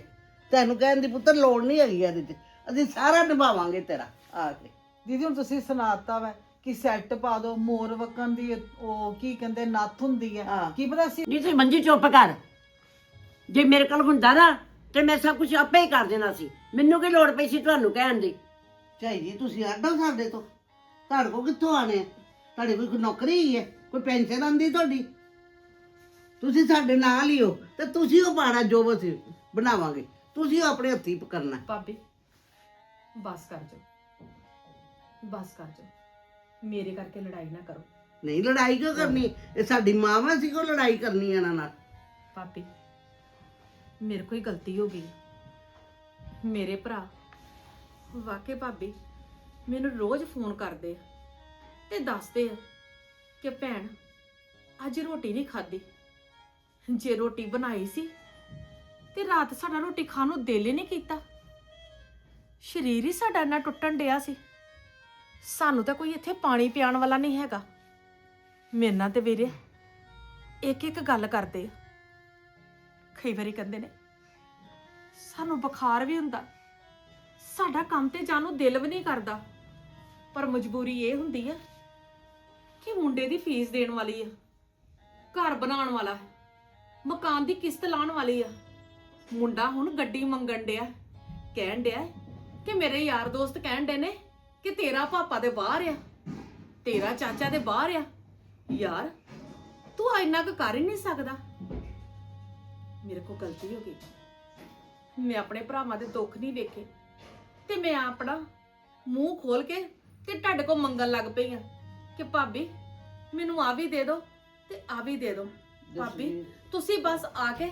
ਤੈਨੂੰ ਕਹਿਣ ਦੀ ਪੁੱਤਰ ਲੋੜ ਨਹੀਂ ਹੈਗੀ ਇਹਦੇ 'ਚ ਅਸੀਂ ਸਾਰਾ ਨਿਭਾਵਾਂਗੇ ਤੇਰਾ ਆ ਕੇ। ਦੀਦੀ ਹੁਣ ਤੁਸੀਂ ਸੁਣਾਤਾ ਵਾ ਕਿ ਸੈੱਟ ਪਾ ਦੋ ਮੋਰ ਵਕਨ ਦੀ ਉਹ ਕੀ ਕਹਿੰਦੇ ਨੱਥ ਹੁੰਦੀ ਹੈ। ਹਾਂ। ਕੀ ਪਤਾ ਅਸੀਂ ਨਹੀਂ ਤੇ ਮੰਜੀ ਚੁੱਪ ਕਰ। ਜੇ ਮੇਰੇ ਕੋਲ ਹੁੰਦਾ ਨਾ ਤੇ ਮੈਂ ਸਭ ਕੁਝ ਆਪੇ ਹੀ ਕਰ ਦੇਣਾ ਸੀ। ਮੈਨੂੰ ਕੀ ਲੋੜ ਪਈ ਸੀ ਤੁਹਾਨੂੰ ਕਹਿਣ ਦੀ? ਝਾਈ ਜੀ ਤੁਸੀਂ ਆਡੋ ਸਾਡੇ ਤੋਂ। ਤੁਹਾਡੇ ਕੋਲ ਕਿੱਥੋਂ ਆਣੇ ਆ? ਤੁਹਾਡੇ ਕੋਈ ਨੌਕਰੀ ਹੀ ਹੈ? ਕੋਈ ਪੈਨਸ਼ਨ ਆਂਦੀ ਤੁਹਾਡੀ? ਤੁਸੀਂ ਸਾਡੇ ਨਾਲ ਹੀ ਹੋ ਤੇ ਤੁਸੀਂ ਉਹ ਪਾਣਾ ਜੋ ਅਸੀਂ ਬਣਾਵਾਂਗੇ। ਤੁਸੀਂ ਉਹ ਆਪਣੇ ਹੱਥੀਂ ਕਰਨਾ। ਭਾਬੀ ਬਸ ਕਰ ਜੋ ਬਸ ਕਰ ਜੋ ਮੇਰੇ ਕਰਕੇ ਲੜਾਈ ਨਾ ਕਰੋ। ਨਹੀਂ ਲੜਾਈ ਕਿਉਂ ਕਰਨੀ? ਇਹ ਸਾਡੀ ਮਾਂ ਵਾ ਸੀ ਕੋ ਲੜਾਈ ਕਰਨੀ ਇਹਨਾਂ ਨਾਲ? ਭਾਬੀ ਮੇਰੇ ਕੋਈ ਗਲਤੀ ਹੋ ਗਈ। ਮੇਰੇ ਭਰਾ। ਵਾਕਈ ਭਾਬੀ, ਮੈਨੂੰ ਰੋਜ਼ ਫੋਨ ਕਰਦੇ ਆ ਤੇ ਦੱਸਦੇ ਆ ਕਿ ਭੈਣ, ਅੱਜ ਰੋਟੀ ਨਹੀਂ ਖਾਧੀ। ਜੇ ਰੋਟੀ ਬਣਾਈ ਸੀ ਤੇ ਰਾਤ ਸਾਡਾ ਰੋਟੀ ਖਾਣ ਨੂੰ ਦਿਲ ਹੀ ਨਹੀਂ ਕੀਤਾ। ਸਰੀਰ ਹੀ ਸਾਡਾ ਇੰਨਾ ਟੁੱਟਣ ਡਿਆ ਸੀ। ਸਾਨੂੰ ਤਾਂ ਕੋਈ ਇੱਥੇ ਪਾਣੀ ਪਿਆਉਣ ਵਾਲਾ ਨਹੀਂ ਹੈਗਾ। ਮੇਰੇ ਨਾਲ ਤੇ ਵੀਰੇ ਇੱਕ ਇੱਕ ਗੱਲ ਕਰਦੇ ਆ। ਕਈ ਵਾਰੀ ਕਹਿੰਦੇ ਨੇ ਸਾਨੂੰ ਬੁਖਾਰ ਵੀ ਹੁੰਦਾ। ਸਾਡਾ ਕੰਮ ਤੇ ਜਾਣ ਨੂੰ ਦਿਲ ਵੀ ਨਹੀਂ ਕਰਦਾ। ਪਰ ਮਜਬੂਰੀ ਇਹ ਹੁੰਦੀ ਆ ਕਿ ਮੁੰਡੇ ਦੀ ਫੀਸ ਦੇਣ ਵਾਲੀ ਆ, ਘਰ ਬਣਾਉਣ ਵਾਲਾ ਹੈ, ਮਕਾਨ ਦੀ ਕਿਸ਼ਤ ਲਾਉਣ ਵਾਲੀ ਆ। ਮੁੰਡਾ ਹੁਣ ਗੱਡੀ ਮੰਗਣ ਡਿਆ, ਕਹਿਣ ਡਿਆ ਕਿ ਮੇਰੇ ਯਾਰ ਦੋਸਤ ਕਹਿਣ ਡੇ ਨੇ ਕਿ ਤੇਰਾ ਪਾਪਾ ਦੇ ਬਾਹਰ ਆ, ਤੇਰਾ ਚਾਚਾ ਦੇ ਬਾਹਰ ਆ। ਯਾਰ, ਤੂੰ ਇੰਨਾ ਕੁ ਕਰ ਹੀ ਨਹੀਂ ਸਕਦਾ। ਮੇਰੇ ਕੋਲ ਗਲਤੀ ਹੋ ਗਈ। ਮੈਂ ਆਪਣੇ ਭਰਾਵਾਂ ਦੇ ਦੁੱਖ ਨਹੀਂ ਵੇਖੇ। ਤੇ ਮੈਂ ਆਪਣਾ ਮੂੰਹ ਖੋਲ ਕੇ ਤੇ ਤੁਹਾਡੇ ਕੋਲ ਮੰਗਣ ਲੱਗ ਪਈ ਆ ਕਿ ਭਾਬੀ ਮੈਨੂੰ ਆ ਵੀ ਦੇ ਦਿਓ ਤੇ ਆ ਵੀ ਦੇ ਦਿਓ। ਭਾਬੀ ਤੁਸੀਂ ਬਸ ਆ ਕੇ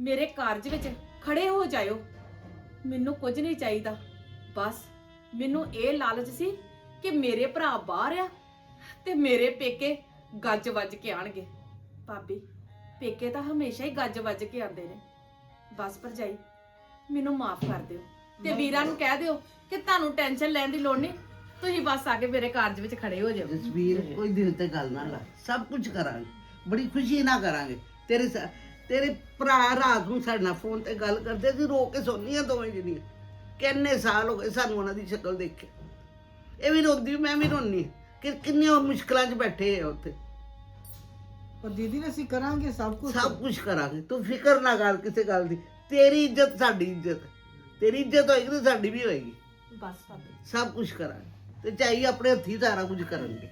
ਮੇਰੇ ਕਾਰਜ ਵਿੱਚ ਖੜੇ ਹੋ ਜਾਇਓ। ਮੈਨੂੰ ਕੁਝ ਨਹੀਂ ਚਾਹੀਦਾ। ਬਸ ਮੈਨੂੰ ਇਹ ਲਾਲਚ ਸੀ ਕਿ ਮੇਰੇ ਭਰਾ ਬਾਹਰ ਆ ਤੇ ਮੇਰੇ ਪੇਕੇ ਗੱਜ ਵੱਜ ਕੇ ਆਣਗੇ। ਭਾਬੀ ਪੇਕੇ ਤਾਂ ਹਮੇਸ਼ਾ ਹੀ ਗੱਜ ਵੱਜ ਕੇ ਆਉਂਦੇ ਨੇ। ਬਸ ਭਰਜਾਈ ਮੈਨੂੰ ਮਾਫ ਕਰ ਦਿਓ। ਤੇ ਵੀਰਾਂ ਨੂੰ ਕਹਿ ਦਿਓ ਕਿ ਤੁਹਾਨੂੰ ਟੈਨਸ਼ਨ ਲੈਣ ਦੀ ਲੋੜ ਨਹੀਂ। ਤੁਸੀਂ ਬਸ ਆ ਕੇ ਮੇਰੇ ਕਾਰਜ ਵਿੱਚ ਖੜੇ ਹੋ ਜਾਓ। ਜਸਵੀਰ ਕੋਈ ਦਿਲ ਤੇ ਗੱਲ ਨਾ ਲਾ। ਸਭ ਕੁਝ ਕਰਾਂਗੇ। ਬੜੀ ਖੁਸ਼ੀ ਨਾਲ ਕਰਾਂਗੇ। ਤੇਰੇ ਸਾ- ਤੇਰੇ ਭਰਾ ਰਾਤ ਨੂੰ ਸਾਡੇ ਨਾਲ ਫੋਨ ਤੇ ਗੱਲ ਕਰਦੇ ਸੀ ਰੋ ਕੇ ਸੋਨੀਆਂ ਦੋਵੇਂ ਜਿਹੜੀਆਂ ਕਿੰਨੇ ਸਾਲ ਹੋ ਗਏ ਸਾਨੂੰ ਉਹਨਾਂ ਦੀ ਸ਼ਕਲ ਦੇਖੇ ਇਹ ਵੀ ਰੋਂਦੀ ਮੈਂ ਵੀ ਰੋਂਦੀ ਕਿ ਕਿੰਨੀਆਂ ਮੁਸ਼ਕਲਾਂ 'ਚ ਬੈਠੇ ਆ ਉੱਥੇ। ਪਰ ਦੀਦੀ ਨੇ ਅਸੀਂ ਕਰਾਂਗੇ ਸਭ ਕੁਝ ਸਭ ਕੁਝ ਕਰਾਂਗੇ। ਤੂੰ ਫਿਕਰ ਨਾ ਕਰ ਕਿਸੇ ਗੱਲ ਦੀ। ਤੇਰੀ ਇੱਜ਼ਤ ਸਾਡੀ ਇੱਜ਼ਤ। ਤੇਰੀ ਇੱਜ਼ਤ ਹੋਏਗੀ ਤੇ ਸਾਡੀ ਵੀ ਹੋਏਗੀ। ਬਸ ਭਾਬੀ। ਸਭ ਕੁਝ ਕਰਾਂਗੇ। ਤੇ ਚਾਹੀਏ ਆਪਣੇ ਹੱਥੀ ਸਾਰਾ ਕੁਝ ਕਰਾਂਗੇ